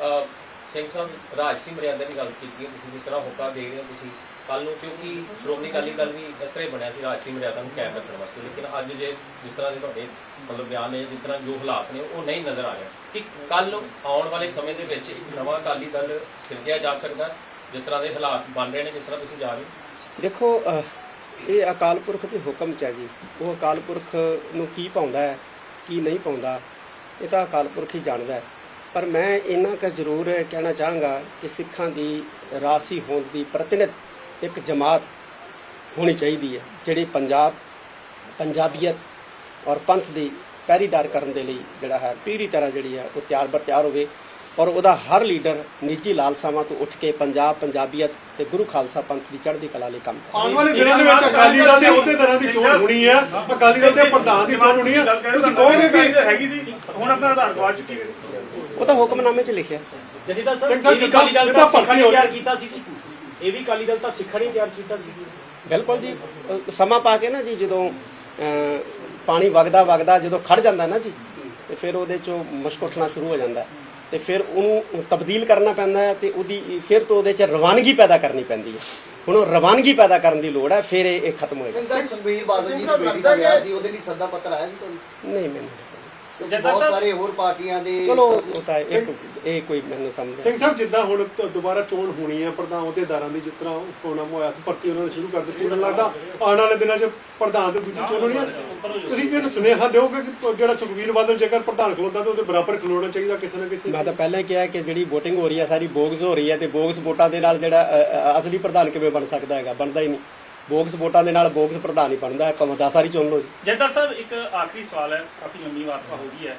Speaker 5: ਅਹ ਸਿੰਘ ਸਾਹਿਬ ਰਾਜ ਸਿੰਘ ਮਰਿਆਦਾ ਦੀ ਗੱਲ ਕੀਤੀ ਹੈ ਤੁਸੀਂ ਜਿਸ ਤਰ੍ਹਾਂ ਹੋਕਾ ਦੇ ਰਹੇ ਹੋ ਤੁਸੀਂ ਕੱਲ ਨੂੰ ਕਿਉਂਕਿ ਸ਼੍ਰੋਮਣੀ ਅਕਾਲੀ ਦਲ ਵੀ ਇਸ ਤਰ੍ਹਾਂ ਹੀ ਬਣਿਆ ਸੀ ਰਾਜ ਸਿੰਘ ਮਰਿਆਦਾ ਨੂੰ ਕਾਇਮ ਰੱਖਣ ਵਾਸਤੇ। ਲੇਕਿਨ ਅੱਜ ਜੇ ਜਿਸ ਤਰ੍ਹਾਂ ਦੇ ਤੁਹਾਡੇ ਮਤਲਬ ਬਿਆਨ ਨੇ ਜਿਸ ਤਰ੍ਹਾਂ ਜੋ ਹਾਲਾਤ ਨੇ ਉਹ ਨਹੀਂ ਨਜ਼ਰ ਆ ਰਿਹਾ। ਕਿ ਕੱਲ ਆਉਣ ਵਾਲੇ ਸਮੇਂ ਦੇ ਵਿੱਚ ਇੱਕ ਨਵਾਂ ਅਕਾਲੀ ਦਲ ਸਿਰਜਿਆ ਜਾ ਸਕਦਾ ਜਿਸ ਤਰ੍ਹਾਂ ਦੇ ਹਾਲਾਤ ਬਣ ਰਹੇ ਨੇ ਜਿਸ ਤਰ੍ਹਾਂ ਤੁਸੀਂ ਜਾ ਰਹੇ ਹੋ?
Speaker 2: ਦੇਖੋ ਅਹ, ਇਹ ਅਕਾਲ ਪੁਰਖ ਦੇ ਹੁਕਮ ਚ ਹੈ ਜੀ। ਉਹ ਅਕਾਲ ਪੁਰਖ ਨੂੰ ਕੀ ਪਾਉਂਦਾ ਹੈ ਕੀ ਨਹੀਂ ਪਾਉਂਦਾ ਇਹ ਤਾਂ ਅਕਾਲ ਪੁਰਖ ਹੀ ਜਾਣਦਾ ਹੈ। ਪਰ ਮੈਂ ਇੰਨਾ ਕੁ ਜ਼ਰੂਰ ਕਹਿਣਾ ਚਾਹਾਂਗਾ ਕਿ ਸਿੱਖਾਂ ਦੀ ਰਾਸੀ ਹੋਂਦ ਦੀ ਪ੍ਰਤੀਨਿਧ ਇੱਕ ਜਮਾਤ ਹੋਣੀ ਚਾਹੀਦੀ ਹੈ ਜਿਹੜੀ ਪੰਜਾਬ ਪੰਜਾਬੀਅਤ ਔਰ ਪੰਥ ਦੀ ਪਹਿਰੀਦਾਰ ਕਰਨ ਦੇ ਲਈ ਜਿਹੜਾ ਹੈ ਪੀਰੀ ਤਰ੍ਹਾਂ ਜਿਹੜੀ ਹੈ ਉਹ ਤਿਆਰ ਬਰ ਤਿਆਰ ਹੋਵੇ। ਔਰ ਉਹਦਾ ਹਰ ਲੀਡਰ ਨਿੱਜੀ ਲਾਲਸਾਵਾਂ ਤੋਂ ਉੱਠ ਕੇ ਪੰਜਾਬ ਪੰਜਾਬੀਅਤ ਤੇ ਗੁਰੂ ਖਾਲਸਾ ਪੰਥ ਦੀ ਚੜ੍ਹਦੀ ਕਲਾ ਲਈ ਕੰਮ ਕਰੇ
Speaker 3: ਆਉਣ ਵਾਲੇ ਦਿਨਾਂ ਦੇ ਵਿੱਚ ਅਕਾਲੀ ਦਲ ਦੇ ਉਹਦੇ ਤਰ੍ਹਾਂ ਦੀ ਚੋਣ ਹੋਣੀ ਹੈ ਅਕਾਲੀ ਦਲ ਦੇ ਪ੍ਰਧਾਨ ਦੀ ਚੋਣ ਹੋਣੀ ਹੈ ਤੁਸੀਂ ਕਹੋਗੇ ਕਿ
Speaker 8: ਹੈਗੀ ਸੀ? ਹੁਣ ਆਪਣਾ ਆਧਾਰ ਗਵਾ ਚੁੱਕੀ ਹੈ
Speaker 2: ਉਹ ਤਾਂ ਹੁਕਮਨਾਮੇ 'ਚ ਲਿਖਿਆ।
Speaker 10: ਅਕਾਲੀ ਦਲ ਤਿਆਰ ਕੀਤਾ ਸੀ ਜੀ। ਇਹ ਵੀ ਅਕਾਲੀ ਦਲ ਤਾਂ ਸਿੱਖਾਂ ਨੇ ਤਿਆਰ ਕੀਤਾ ਸੀ।
Speaker 2: ਬਿਲਕੁਲ ਜੀ। ਸਮਾਂ ਪਾ ਕੇ ਨਾ ਜੀ ਜਦੋਂ ਪਾਣੀ ਵਗਦਾ ਵਗਦਾ ਜਦੋਂ ਖੜ ਜਾਂਦਾ ਨਾ ਜੀ ਤੇ ਫਿਰ ਉਹਦੇ ਚੋਂ ਮੁਸ਼ਕ ਉੱਠਣਾ ਸ਼ੁਰੂ ਹੋ ਜਾਂਦਾ। ਹੈ ਤੇ ਫਿਰ ਉਹਨੂੰ ਤਬਦੀਲ ਕਰਨਾ ਪੈਂਦਾ ਹੈ ਤੇ ਉਹਦੀ ਫਿਰ ਤੋਂ ਉਹਦੇ ਚ ਰਵਾਨਗੀ ਪੈਦਾ ਕਰਨੀ ਪੈਂਦੀ ਹੈ। ਹੁਣ ਉਹ ਰਵਾਨਗੀ ਪੈਦਾ ਕਰਨ ਦੀ ਲੋੜ ਹੈ ਫਿਰ ਇਹ ਖਤਮ ਹੋਏਗਾ।
Speaker 4: ਸਿੰਘ ਸਾਹਿਬ ਸੁਖਬੀਰ ਬਾਦਲ ਜੀ ਦੀ ਬੇਟੀ ਦਾ ਵਿਆਹ ਸੀ ਉਹਦੇ ਲਈ ਸੱਦਾ ਪੱਤਰ ਆਇਆ ਸੀ ਤੁਹਾਨੂੰ?
Speaker 2: ਨਹੀਂ ਮੈਨੂੰ
Speaker 1: ਜੱਦਾ
Speaker 4: ਬਹੁਤ
Speaker 1: ਸਾਹਿਬ-
Speaker 4: ਸਾਰੇ ਹੋਰ ਪਾਰਟੀਆਂ ਦੇ
Speaker 2: ਚਲੋ ਉਹ ਤਾਂ ਇੱਕ ਇਹ ਕੋਈ ਮੈਨੂੰ ਸਮਝ
Speaker 3: ਸਿੰਘ ਸਾਹਿਬ ਜਿੱਦਾਂ ਹੁਣ ਤ- ਦੁਬਾਰਾ ਚੋਣ ਹੋਣੀ ਹੈ ਪ੍ਰਧਾਨ ਅਹੁਦੇਦਾਰਾਂ ਦੀ ਜਿਸ ਤਰ੍ਹਾਂ ਹੋਇਆ ਸੀ ਭਰਤੀ ਉਹਨਾਂ ਨੇ ਸ਼ੁਰੂ ਕਰ ਦਿੱਤੀ ਮੈਨੂੰ ਲੱਗਦਾ ਆਉਣ ਵਾਲੇ ਦਿਨਾਂ 'ਚ ਪ੍ਰਧਾਨ ਤੇ ਦੂਜੀ ਚੋਣ ਹੋਣੀ ਹੈ ਤੁਸੀਂ ਇਹਨੂੰ ਸੁਨੇਹਾ ਦਿਓਗੇ ਕਿ ਜਿਹੜਾ ਸੁਖਵੀਰ ਬਾਦਲ ਜੇਕਰ ਪ੍ਰਧਾਨ ਖਲੋਦਾ ਤਾਂ ਉਹਦੇ ਬਰਾਬਰ ਖਲੋਣਾ ਚਾਹੀਦਾ ਕਿਸੇ ਨਾ ਕਿਸੇ
Speaker 2: ਮੈਂ ਤਾਂ ਪਹਿਲਾਂ ਹੀ ਕਿਹਾ ਕਿ ਜਿਹੜੀ VOTING ਹੋ ਰਹੀ ਹੈ ਸਾਰੀ ਬੋਗਸ ਹੋ ਰਹੀ ਹੈ ਤੇ ਬੋਗਸ ਵੋਟਾਂ ਦੇ ਨਾਲ ਜਿਹੜਾ ਅ, ਅ, ਅਸਲੀ ਪ੍ਰਧਾਨ ਕਿਵੇਂ ਬਣ ਸਕਦਾ ਹੈਗਾ ਬਣਦਾ ਹੀ ਨਹੀਂ। ਬੋਗਸ ਵੋਟਾਂ ਦੇ ਨਾਲ ਬੋਗਸ ਪ੍ਰਧਾਨ ਹੀ ਬਣਦਾ ਹੈ ਭਾਵੇਂ ਦਸ ਸਾਰੀ ਚੁਣ ਲਓ ਜੀ।
Speaker 1: ਜੈਦਰ ਸਾਹਿਬ ਇੱਕ ਆਖਰੀ ਸਵਾਲ ਹੈ ਕਾਫੀ ਲੰਮੀ ਵਾਰਤਾ ਹੋ ਗਈ ਹੈ।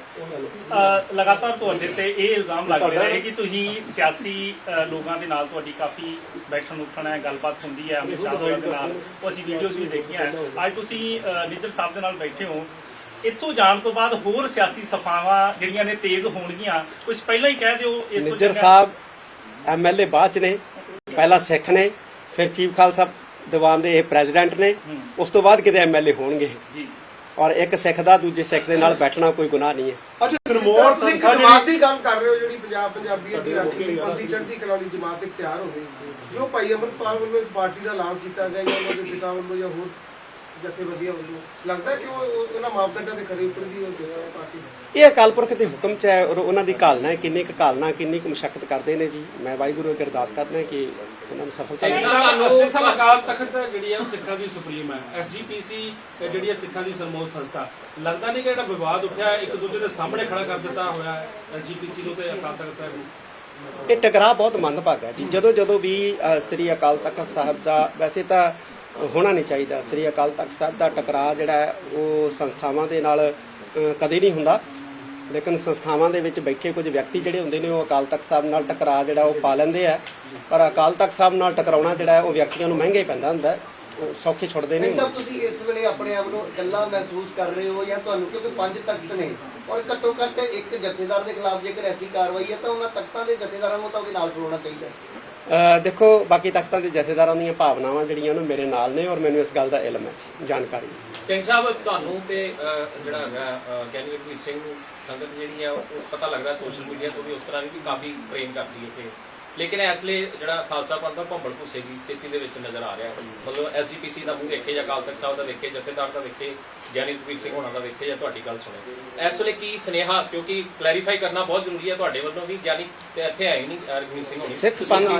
Speaker 1: ਲਗਾਤਾਰ ਤੁਹਾਡੇ ਤੇ ਇਹ ਇਲਜ਼ਾਮ ਲੱਗ ਰਿਹਾ ਹੈ ਕਿ ਤੁਸੀਂ ਸਿਆਸੀ ਲੋਕਾਂ ਦੇ ਨਾਲ ਤੁਹਾਡੀ ਕਾਫੀ ਬੈਠਣ ਉੱਠਣ ਹੈ ਗੱਲਬਾਤ ਹੁੰਦੀ ਹੈ ਅਮਿਤ ਸ਼ਾਹ ਦੇ ਨਾਲ। ਉਹ ਅਸੀਂ ਵੀਡੀਓਜ਼ ਵੀ ਦੇਖੀਆਂ ਹੈ। ਅੱਜ ਤੁਸੀਂ ਅ, ਨਿੱਜਰ ਸਾਹਿਬ ਦੇ ਨਾਲ ਬੈਠੇ ਹੋ। ਇੱਥੋਂ ਜਾਣ ਤੋਂ ਬਾਅਦ ਹੋਰ ਸਿਆਸੀ ਸਫਾਵਾਂ ਜਿਹੜੀਆਂ ਨੇ ਤੇਜ਼ ਹੋਣਗੀਆਂ ਕੁਝ ਪਹਿਲਾਂ ਹੀ ਕਹਿ ਦਿਓ ਇਸ ਤੋਂ
Speaker 2: ਨਿੱਜਰ
Speaker 1: ਚੰਗਾ-
Speaker 2: ਸਾਹਿਬ ਐਮਐਲਏ ਬਾਅਦ ਚ ਨੇ ਪਹਿਲਾਂ ਸਿੱਖ ਨੇ ਫਿਰ ਚੀਫ ਖਾਲਸਾ ਦੀਵਾਨ ਦੇ ਇਹ ਪ੍ਰੈਜ਼ੀਡੈਂਟ ਨੇ ਉਸ ਤੋਂ ਬਾਅਦ ਕਿਤੇ ਐਮਐਲਏ ਹੋਣਗੇ।
Speaker 1: ਜੀ।
Speaker 2: ਔਰ ਇੱਕ ਸਿੱਖ ਦਾ ਦੂਜੇ ਸਿੱਖ ਦੇ ਨਾਲ ਬੈਠਣਾ ਕੋਈ ਗੁਨਾਹ ਨਹੀਂ ਹੈ।
Speaker 3: ਅੱਛਾ ਸਿਰਮੌਰ ਸੰਖਾ
Speaker 6: ਜਮਾਤ
Speaker 3: ਜਿਹੜੀ
Speaker 6: ਦੀ ਗੱਲ ਕਰ ਰਹੇ ਹੋ ਜਿਹੜੀ ਪੰਜਾਬ ਪੰਜਾਬੀਅਤ ਦੀ ਰਾਖੀ ਲਈ ਪੰਥੀ ਚੜ੍ਹਦੀ ਕਲਾ ਦੀ ਜਮਾਤ ਇੱਕ ਤਿਆਰ ਹੋ ਗਈ ਜੋ ਭਾਈ ਅਮਰਪਾਲ ਵੱਲੋਂ ਇੱਕ ਪਾਰਟੀ ਦਾ ਐਲਾਨ ਕੀਤਾ ਗਿਆ ਜਾਂ ਉਹਨਾਂ ਦੇ ਪਿਤਾ ਵੱਲੋਂ ਜਾਂ ਹੋਰ ਜਥੇਬੰਦੀਆਂ ਵੱਲੋਂ ਲੱਗਦਾ ਕਿ ਉਹ ਉਹ- ਉਹਨਾਂ ਮਾਪਦੰਡਾਂ ਦੇ ਖਰੇ ਉਤਰਦੀ ਹੋ ਗਈ ਪਾਰਟੀ
Speaker 2: ਇਹ ਅਕਾਲ ਪੁਰਖ ਦੇ ਹੁਕਮ ਚ ਹੈ ਔਰ ਉਹਨਾਂ ਦੀ ਘਾਲਨਾ ਹੈ ਕਿੰਨੀ ਕੁ ਘਾਲਨਾ ਕਿੰਨੀ ਕੁ ਮੁਸ਼ਕਲ ਕਰਦੇ ਨੇ ਜੀ। ਮੈਂ ਵਾਹਿਗੁਰੂ ਅੱਗੇ ਅਰਦਾਸ ਕਰਦਾ ਕਿ ਉਹਨਾਂ ਨੂੰ ਸਫਲਤਾ
Speaker 7: ਸਿੰਘ
Speaker 2: ਮਿਲੇ।
Speaker 7: ਸਾਹਿਬ ਸਿੰਘ ਸਾਹਿਬ ਅਕਾਲ ਤਖਤ ਜਿਹੜੀ ਹੈ ਉਹ ਸਿੱਖਾਂ ਦੀ ਸੁਪਰੀਮ ਹੈ ਐਸਜੀਪੀਸੀ ਜਿਹੜੀ ਹੈ ਸਿੱਖਾਂ ਦੀ ਸਰਮੋਸ ਸੰਸਥਾ ਲੱਗਦਾ ਨਹੀਂ ਕਿ ਜਿਹੜਾ ਵਿਵਾਦ ਉੱਠਿਆ ਇੱਕ ਦੂਜੇ ਦੇ ਸਾਹਮਣੇ ਖੜਾ ਕਰ ਦਿੱਤਾ ਹੋਇਆ ਹੈ ਐਸਜੀਪੀਸੀ ਨੂੰ ਤੇ ਅਕਾਲ ਤਖਤ ਸਾਹਿਬ ਨੂੰ
Speaker 2: ਇਹ ਟਕਰਾਅ ਬਹੁਤ ਮੰਦਭਾਗਾ ਜੀ ਜਦੋਂ ਜਦੋਂ ਵੀ ਸ੍ਰੀ ਅਕਾਲ ਤਖਤ ਸਾਹਿਬ ਦਾ ਵੈਸੇ ਤਾਂ ਹੋਣਾ ਨਹੀਂ ਚਾਹੀਦਾ ਸ੍ਰੀ ਅਕਾਲ ਤਖਤ ਸਾਹਿਬ ਦਾ ਟਕਰਾਅ ਜਿਹੜਾ ਉਹ ਸੰਸਥਾਵਾਂ ਦੇ ਨਾਲ ਕਦੇ ਨਹੀਂ ਹੁੰਦਾ ਲੇਕਿਨ ਸੰਸਥਾਵਾਂ ਦੇ ਵਿੱਚ ਬੈਠੇ ਕੁਝ ਵਿਅਕਤੀ ਜਿਹੜੇ ਹੁੰਦੇ ਨੇ ਉਹ ਅਕਾਲ ਤਖਤ ਸਾਹਿਬ ਨਾਲ ਟਕਰਾ ਜਿਹੜਾ ਉਹ ਪਾ ਲੈਂਦੇ ਆ ਪਰ ਅਕਾਲ ਤਖਤ ਸਾਹਿਬ ਨਾਲ ਟਕਰਾਉਣਾ ਜਿਹੜਾ ਹੈ ਉਹ ਵਿਅਕਤੀਆਂ ਨੂੰ ਮਹਿੰਗਾ ਹੀ ਪੈਂਦਾ ਹੁੰਦਾ ਹੈ। ਉਹ ਸੌਖੇ ਛੁੱਟਦੇ ਨਹੀਂ
Speaker 4: ਸਾਹਿਬ ਤੁਸੀਂ ਇਸ ਵੇਲੇ ਆਪਣੇ ਆਪ ਨੂੰ ਇਕੱਲਾ ਮਹਿਸੂਸ ਕਰ ਰਹੇ ਹੋ ਜਾਂ ਤੁਹਾਨੂੰ ਕਿਉਂਕਿ ਪੰਜ ਤਖਤ ਨੇ ਔਰ ਘੱਟੋ ਘੱਟ ਇੱਕ ਜਥੇਦਾਰ ਦੇ ਖਿਲਾਫ ਜੇਕਰ ਐਸੀ ਕਾਰਵਾਈ ਹੈ ਤਾਂ ਉਹਨਾਂ ਤਖਤਾਂ ਦੇ ਜਥੇਦਾਰਾਂ ਨੂੰ ਤਾਂ ਉਹਦੇ ਨਾਲ ਖਲੋਣਾ ਚਾਹੀਦਾ
Speaker 2: ਦੇਖੋ ਬਾਕੀ ਤਖਤਾਂ ਦੇ ਜਥੇਦਾਰਾਂ ਦੀਆਂ ਭਾਵਨਾਵਾਂ ਜਿਹੜੀਆਂ ਨੇ ਮੇਰੇ ਨਾਲ ਨੇ ਔਰ ਮੈਨੂੰ ਇਸ ਗੱਲ ਦਾ ਇਲਮ ਹੈ ਜਾਣਕਾਰੀ।
Speaker 5: ਸਿੰਘ ਸਾਹਿਬ ਤੁਹਾਨੂੰ ਤੇ ਜਿਹੜਾ ਹੈਗਾ ਰਘਵੀਰ ਸਿੰਘ ਨੂੰ ਸੰਗਤ ਜਿਹੜੀ ਆ ਉਹ ਪਤਾ ਲੱਗਦਾ ਸੋਸ਼ਲ ਮੀਡੀਆ ਤੋਂ ਵੀ ਉਸ ਤਰ੍ਹਾਂ ਦੀ ਵੀ ਕਾਫੀ ਪ੍ਰੇਮ ਕਰਦੀ ਹੈ ਤੇ ਲੇਕਿਨ ਇਸ ਲਈ ਜਿਹੜਾ ਖਾਲਸਾ ਪੰਥ ਦਾ ਭੰਬਲ ਭੁੱਸੇ ਦੀ ਸਥਿਤੀ ਦੇ ਵਿੱਚ ਨਜ਼ਰ ਆ ਰਿਹਾ ਹੈ। ਮਤਲਬ ਐਸਜੀਪੀਸੀ ਦਾ ਮੂੰਹ ਵੇਖੇ ਜਾਂ ਅਕਾਲ ਤਖਤ ਸਾਹਿਬ ਦਾ ਵੇਖੇ ਜਥੇਦਾਰ ਦਾ ਵੇਖੇ ਗਿਆਨੀ ਰਘਵੀਰ ਸਿੰਘ ਹੋਣਾ ਦਾ ਵੇਖੇ ਜਾਂ ਤੁਹਾਡੀ ਗੱਲ ਸੁਣੇ। ਇਸ ਵੇਲੇ ਕੀ ਸੁਨੇਹਾ ਕਿਉਂਕਿ ਕਲੈਰੀਫਾਈ ਕਰਨਾ ਬਹੁਤ ਜ਼ਰੂਰੀ ਹੈ ਤੁਹਾਡੇ ਵੱਲੋਂ ਵੀ ਗਿਆਨੀ ਤੇ ਇੱਥੇ ਆਏ ਨਹੀਂ ਅਹ, ਰਘਵੀਰ ਸਿੰਘ ਹੋਣੀ।
Speaker 2: ਸਿੱਖ ਪੰਥ।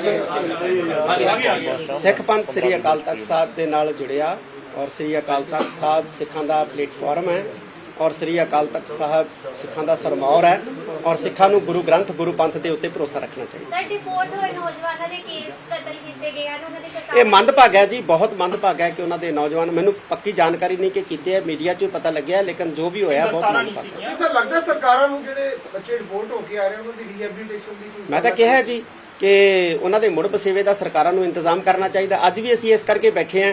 Speaker 2: ਸਿੱਖ ਪੰਥ ਸ੍ਰੀ ਅਕਾਲ ਤਖਤ ਸਾਹਿਬ ਦੇ ਨਾਲ ਜੁੜਿਆ ਔਰ ਸ੍ਰੀ ਅਕਾਲ ਤਖਤ ਸਾਹਿਬ ਸਿੱਖਾਂ ਦਾ ਪਲੇਟਫਾਰਮ ਹੈ। ਔਰ ਸ੍ਰੀ ਅਕਾਲ ਤਖਤ ਸਾਹਿਬ ਸਿੱਖਾਂ ਦਾ ਸਰਮੌਰ ਹੈ ਔਰ ਸਿੱਖਾਂ ਨੂੰ ਗੁਰੂ ਗ੍ਰੰਥ ਗੁਰੂ ਪੰਥ ਦੇ ਉੱਤੇ ਭਰੋਸਾ ਰੱਖਣਾ ਚਾਹੀਦਾ।
Speaker 11: ਸਰ ਡਿਪੋਰਟ ਹੋਏ ਨੌਜਵਾਨਾਂ ਦੇ ਕੇਸ ਕਤਲ ਕੀਤੇ ਗਏ ਹਨ ਉਹਨਾਂ ਦੇ ਸਰਕਾਰ
Speaker 2: ਇਹ ਮੰਦਭਾਗਾ ਹੈ ਜੀ ਬਹੁਤ ਮੰਦਭਾਗਾ ਹੈ ਕਿ ਉਹਨਾਂ ਦੇ ਨੌਜਵਾਨ ਮੈਨੂੰ ਪੱਕੀ ਜਾਣਕਾਰੀ ਨਹੀਂ ਕਿ ਕੀਤੇ ਹੈ ਮੀਡੀਆ 'ਚ ਵੀ ਪਤਾ ਲੱਗਿਆ ਲੇਕਿਨ ਜੋ ਵੀ ਹੋਇਆ ਬਹੁਤ ਮੰਦਭਾਗਾ
Speaker 6: ਸਿੰਘ ਸਾਹਿਬ ਲੱਗਦਾ ਸਰਕਾਰਾਂ ਨੂੰ ਜਿਹੜੇ ਬੱਚੇ ਰਿਪੋਰਟ ਹੋ ਕੇ ਆ ਰਹੇ ਉਹਨਾਂ ਦੀ ਰੀਹੈਬਿਲਿਟੇਸ਼ਨ ਦੀ ਕੋਈ
Speaker 2: ਮੈਂ ਤਾਂ ਕਿਹਾ ਜੀ ਕਿ ਉਹਨਾਂ ਦੇ ਮੁੜ ਬਸੇਵੇ ਦਾ ਸਰਕਾਰਾਂ ਨੂੰ ਇੰਤਜ਼ਾਮ ਕਰਨਾ ਚਾਹੀਦਾ। ਅੱਜ ਵੀ ਅਸੀਂ ਇਸ ਕਰਕੇ ਬੈਠੇ ਹਾਂ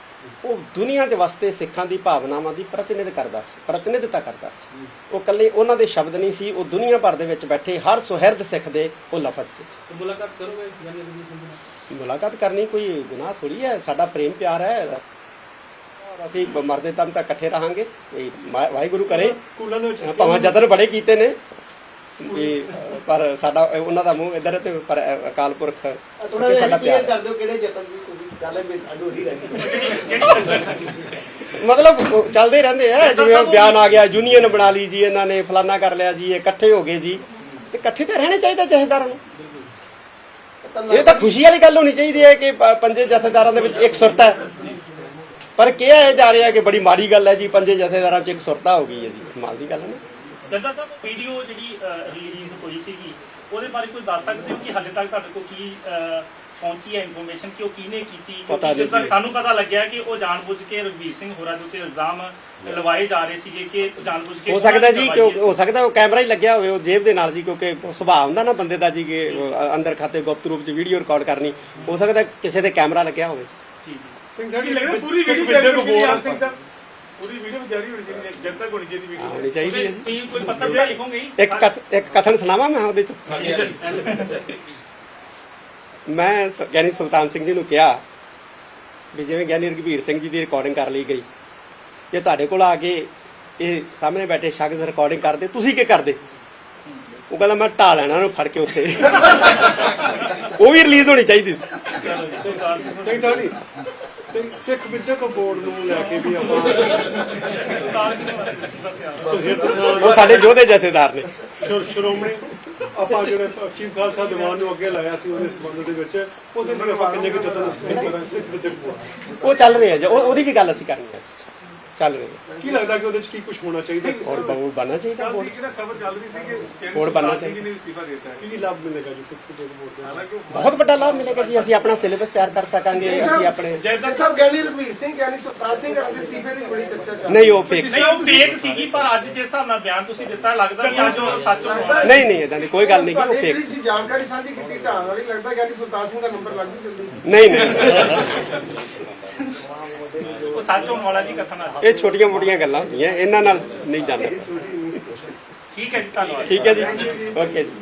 Speaker 2: ਉਹ ਦੁਨੀਆ 'ਚ ਵਸਦੇ ਸਿੱਖਾਂ ਦੀ ਭਾਵਨਾਵਾਂ ਦੀ ਪ੍ਰਤੀਨਿਧ ਕਰਦਾ ਸੀ ਪ੍ਰਤੀਨਿਧਤਾ ਕਰਦਾ ਸੀ। ਉਹ ਕੱਲੇ ਉਹਨਾਂ ਦੇ ਸ਼ਬਦ ਨਹੀਂ ਸੀ ਉਹ ਦੁਨੀਆ ਭਰ ਦੇ ਵਿੱਚ ਬੈਠੇ ਹਰ ਸੁਹਿਰਦ ਸਿੱਖ ਦੇ ਉਹ ਲਫ਼ਜ਼ ਸੀ।
Speaker 7: ਮੁਲਾਕਾਤ ਕਰੋਗੇ ਸਿੰਘ ਨਾਲ?
Speaker 2: ਮੁਲਾਕਾਤ ਕਰਨੀ ਕੋਈ ਗੁਨਾਹ ਥੋੜੀ ਹੈ ਸਾਡਾ ਪ੍ਰੇਮ ਪਿਆਰ ਹੈ। ਔਰ ਅਸੀਂ ਮਰਦੇ ਦਮ ਤੱਕ ਇਕੱਠੇ ਰਹਾਂਗੇ। ਵਾਹਿਗੁਰੂ ਕਰੇ।
Speaker 3: ਸਕੂਲਾਂ ਦੇ ਵਿੱਚ
Speaker 2: ਭਾਵੇਂ ਜਤਨ ਬੜੇ ਕੀਤੇ ਨੇ। ਵੀ ਪਰ ਸਾਡਾ ਉਹਨਾਂ ਦਾ ਮੂੰਹ ਇਧਰ ਤੇ ਪਰ ਅਕਾਲ ਪੁਰਖ
Speaker 4: ਥੋੜਾ ਜਿਹਾ
Speaker 2: ਸਾਡਾ
Speaker 4: ਕਲੀਅਰ
Speaker 2: ਪਿਆਰ
Speaker 4: ਕਰ ਦਿਓ ਕਿਹੜੇ ਯਤਨ ਦੀ ਤੁਸੀਂ ਗੱਲ ਵਿੱਚ ਅਧੂਰੀ ਰਹਿ ਗਈ।
Speaker 2: ਮਤਲਬ ਚੱਲਦੇ ਹੀ ਰਹਿੰਦੇ ਆ ਜਿਵੇਂ ਉਹ ਬਿਆਨ ਆ ਗਿਆ ਯੂਨੀਅਨ ਬਣਾ ਲਈ ਜੀ ਇਹਨਾਂ ਨੇ ਫਲਾਨਾ ਕਰ ਲਿਆ ਜੀ ਇਕੱਠੇ ਹੋ ਗਏ ਜੀ। ਤੇ ਇਕੱਠੇ ਤਾਂ ਰਹਿਣੇ ਚਾਹੀਦਾ ਜਥੇਦਾਰਾਂ ਨੂੰ। ਇਹ ਤਾਂ ਖੁਸ਼ੀ ਵਾਲੀ ਗੱਲ ਹੋਣੀ ਚਾਹੀਦੀ ਹੈ ਕਿ ਪੰਜੇ ਜਥੇਦਾਰਾਂ ਦੇ ਵਿੱਚ ਇੱਕ ਸੁਰਤਾ ਹੈ। ਪਰ ਕਿਹਾ ਇਹ ਜਾ ਰਿਹਾ ਕਿ ਬੜੀ ਮਾੜੀ ਗੱਲ ਹੈ ਜੀ ਪੰਜੇ ਜਥੇਦਾਰਾਂ 'ਚ ਇੱਕ ਸੁਰਤਾ ਹੋ ਗਈ ਹੈ ਜੀ। ਕਮਾਲ ਦੀ ਗੱਲ ਹੈ ਨਾ।
Speaker 1: ਜੱਦਾ ਸਾਹਿਬ ਵੀਡੀਓ ਜਿਹੜੀ ਰਿਲੀਜ਼ ਹੋਈ ਸੀਗੀ ਉਹਦੇ ਬਾਰੇ ਕੋਈ ਦੱਸ ਸਕਦੇ ਹੋ ਕਿ ਹਾਲੇ ਤੱਕ ਤੁਹਾਡੇ ਕੋਲ ਕੀ ਪਹੁੰਚੀ ਹੈ ਇਨਫੋਰਮੇਸ਼ਨ ਕਿ ਉਹ ਕਿਹਨੇ ਕੀਤੀ?
Speaker 2: ਪਤਾ ਨਹੀਂ ਜੀ।
Speaker 1: ਸਾਨੂੰ ਪਤਾ ਲੱਗਿਆ ਕਿ ਉਹ ਜਾਣਬੁੱਝ ਕੇ ਰਘਵੀਰ ਸਿੰਘ ਹੋਰਾਂ ਦੇ ਉੱਤੇ ਇਲਜ਼ਾਮ ਲਵਾਏ ਜਾ ਰਹੇ ਸੀਗੇ ਕਿ ਜਾਣਬੁੱਝ ਕੇ
Speaker 2: ਹੋ ਸਕਦਾ ਜੀ ਕਿ
Speaker 1: ਹੈ।
Speaker 2: ਸਕਦਾ ਉਹ ਕੈਮਰਾ ਹੀ ਲੱਗਿਆ ਹੋਵੇ ਉਹ ਜੇਬ ਦੇ ਨਾਲ ਜੀ ਕਿਉਂਕਿ ਸੁਭਾਅ ਹੁੰਦਾ ਨਾ ਬੰਦੇ ਦਾ ਜੀ ਕਿ ਅੰਦਰ ਖਾਤੇ ਗੁਪਤ ਰੂਪ 'ਚ ਵੀਡੀਓ ਰਿਕਾਰਡ ਕਰਨੀ। ਹੋ ਸਕਦਾ ਕਿਸੇ ਦੇ ਕੈਮਰਾ ਲੱਗਿਆ ਹੋਵੇ।
Speaker 1: ਜੀ ਜੀ।
Speaker 3: ਸਿੰਘ ਸਾਹਿਬ
Speaker 8: ਲੱਗਦਾ ਪੂਰੀ ਵੀਡੀਓ ਜਾਰੀ ਹੋਣੀ ਸਿੰਘ ਸਾਹਿਬ ਪੂਰੀ ਵੀਡੀਓ ਜਾਰੀ ਹੋਣੀ ਚਾਹੀਦੀ ਹੈ ਤੱਕ ਹੋਣੀ ਚਾਹੀਦੀ
Speaker 2: ਹਾਂ,
Speaker 8: ਵੀਡੀਓ
Speaker 2: ਹੋਣੀ ਚਾਹੀਦੀ ਹੈ। ਜੀ
Speaker 1: ਤੁਸੀਂ ਕੋਈ ਪੱਤਰ ਲਿਖੋਗੇ?
Speaker 2: ਇੱਕ ਕਥ ਇੱਕ ਕਥਨ ਸੁਣਾਵਾਂ ਮੈਂ ਉਹਦੇ 'ਚ? ਮੈਂ ਸ- ਗਿਆਨੀ ਸੁਲਤਾਨ ਸਿੰਘ ਜੀ ਨੂੰ ਕਿਹਾ ਵੀ ਜਿਵੇਂ ਗਿਆਨੀ ਰਘਬੀਰ ਸਿੰਘ ਜੀ ਦੀ ਰਿਕਾਰਡਿੰਗ ਕਰ ਲਈ ਗਈ ਜੇ ਤੁਹਾਡੇ ਕੋਲ ਆ ਕੇ ਇਹ ਸਾਹਮਣੇ ਬੈਠੇ ਸ਼ਖਸ ਰਿਕਾਰਡਿੰਗ ਕਰਦੇ ਤੁਸੀਂ ਕੀ ਕਰਦੇ? ਉਹ ਕਹਿੰਦਾ ਮੈਂ ਢਾ ਲੈਣਾ ਉਹਨੂੰ ਫੜ ਕੇ ਉੱਥੇ। ਉਹ ਵੀ ਰਿਲੀਜ਼ ਹੋਣੀ ਚਾਹੀਦੀ ਸੀ।
Speaker 3: ਸਿੰਘ ਸਾਹਿਬ ਜੀ। ਸਿੱਖ ਵਿਦਿਅਕ ਬੋਰਡ ਨੂੰ ਲੈ ਕੇ ਵੀ ਆਪਾਂ
Speaker 2: ਉਹ ਸਾਡੇ ਯੋਧੇ ਜਥੇਦਾਰ ਨੇ।
Speaker 3: ਸ਼੍ਰੋ- ਸ਼੍ਰੋਮਣੀ ਆਪਾਂ ਜਿਹੜੇ ਚੀਫ ਖਾਲਸਾ ਦੀਵਾਨ ਨੂੰ ਅੱਗੇ ਲਾਇਆ ਸੀ ਉਹਦੇ ਸੰਬੰਧ ਦੇ ਵਿੱਚ ਉਹਦੇ ਲਈ ਆਪਾਂ ਕਿੰਨੇ ਕੁ ਯਤਨ ਸਿੱਖ ਵਿਦਿਅਕ ਬੋਰਡ।
Speaker 2: ਉਹ ਚੱਲ ਰਿਹਾ ਜੀ। ਉਹ- ਉਹਦੀ ਵੀ ਗੱਲ ਅਸੀਂ ਕਰਨੀ ਹੈ। ਚੱਲ ਰਹੀ ਹੈ।
Speaker 3: ਕੀ ਲੱਗਦਾ ਕਿ ਉਹਦੇ ਵਿੱਚ ਕੀ ਕੁਝ ਹੋਣਾ ਚਾਹੀਦਾ ਸੀ?
Speaker 2: ਔਰ ਬਣਨਾ ਚਾਹੀਦਾ
Speaker 8: ਕੱਲ
Speaker 2: ਬੋਰਡ
Speaker 8: ਜਿਹੜਾ ਖਬਰ ਚੱਲ ਰਹੀ ਸੀ ਕਿ
Speaker 2: ਹੋਰ ਬਣਨਾ
Speaker 8: ਜੀ
Speaker 2: ਚਾਹੀਦਾ।
Speaker 8: ਨੇ ਇਸਤੀਫਾ ਦੇ ਦਿੱਤਾ ਹੈ?
Speaker 3: ਕੀ ਲਾਭ ਮਿਲੇਗਾ ਜੀ ਸਿੱਖ ਬੋਰਡ ਦੇ
Speaker 8: ਹਾਲਾਂਕਿ ਉਹ
Speaker 2: ਬਹੁਤ ਵੱਡਾ ਲਾਭ ਮਿਲੇਗਾ ਜੀ ਅਸੀਂ ਆਪਣਾ ਸਿਲੇਬਸ ਤਿਆਰ ਕਰ ਸਕਾਂਗੇ ਅਸੀਂ ਆਪਣੇ
Speaker 6: ਸਿੰਘ ਸਾਹਿਬ ਗਿਆਨੀ ਰਘਵੀਰ ਸਿੰਘ ਗਿਆਨੀ ਸੁਖਤਾਰ ਸਿੰਘ ਦੇ ਅਸਤੀਫੇ ਦੀ ਬੜੀ ਚਰਚਾ ਚੱਲ ਰਹੀ
Speaker 2: ਨਹੀਂ ਉਹ ਫੇਕ
Speaker 1: ਨਹੀਂ ਉਹ ਫੇਕ ਸੀਗੀ ਪਰ ਅੱਜ ਜਿਸ ਹਿਸਾਬ ਨਾਲ ਬਿਆਨ ਤੁਸੀਂ ਦਿੱਤਾ ਲੱਗਦਾ ਕਿ ਅੱਜ ਉਹ ਸੱਚ ਹੋਣ।
Speaker 2: ਨਹੀਂ ਨਹੀਂ ਇਦਾਂ ਦੀ ਕੋਈ ਗੱਲ ਨਹੀਂ ਕਿ ਉਹ ਫੇਕ
Speaker 6: ਸੀ। ਜਾਣਕਾਰੀ ਸਾਂਝੀ ਕੀਤੀ ਢਾਣ ਵਾਲੀ ਲੱਗਦਾ ਗਿਆਨੀ ਸੁਲਤਾਨ ਸਿੰਘ ਦਾ ਨੰਬਰ ਲੱਗ ਵੀ ਜਲਦੀ
Speaker 2: ਨਹੀਂ ਨਹੀਂ।
Speaker 1: ਸੱਚ ਹੋਣ ਵਾਲਾ ਜੀ ਕਥਨ ਹੈ
Speaker 2: ਇਹ ਛੋਟੀਆਂ ਮੋਟੀਆਂ ਗੱਲਾਂ ਹੁੰਦੀਆਂ ਇਹਨਾਂ ਨਾਲ ਨਹੀਂ ਜਾਂਦਾ।
Speaker 1: ਠੀਕ ਹੈ ਜੀ ਧੰਨਵਾਦ।
Speaker 2: ਠੀਕ ਹੈ ਜੀ। ਓਕੇ ਜੀ।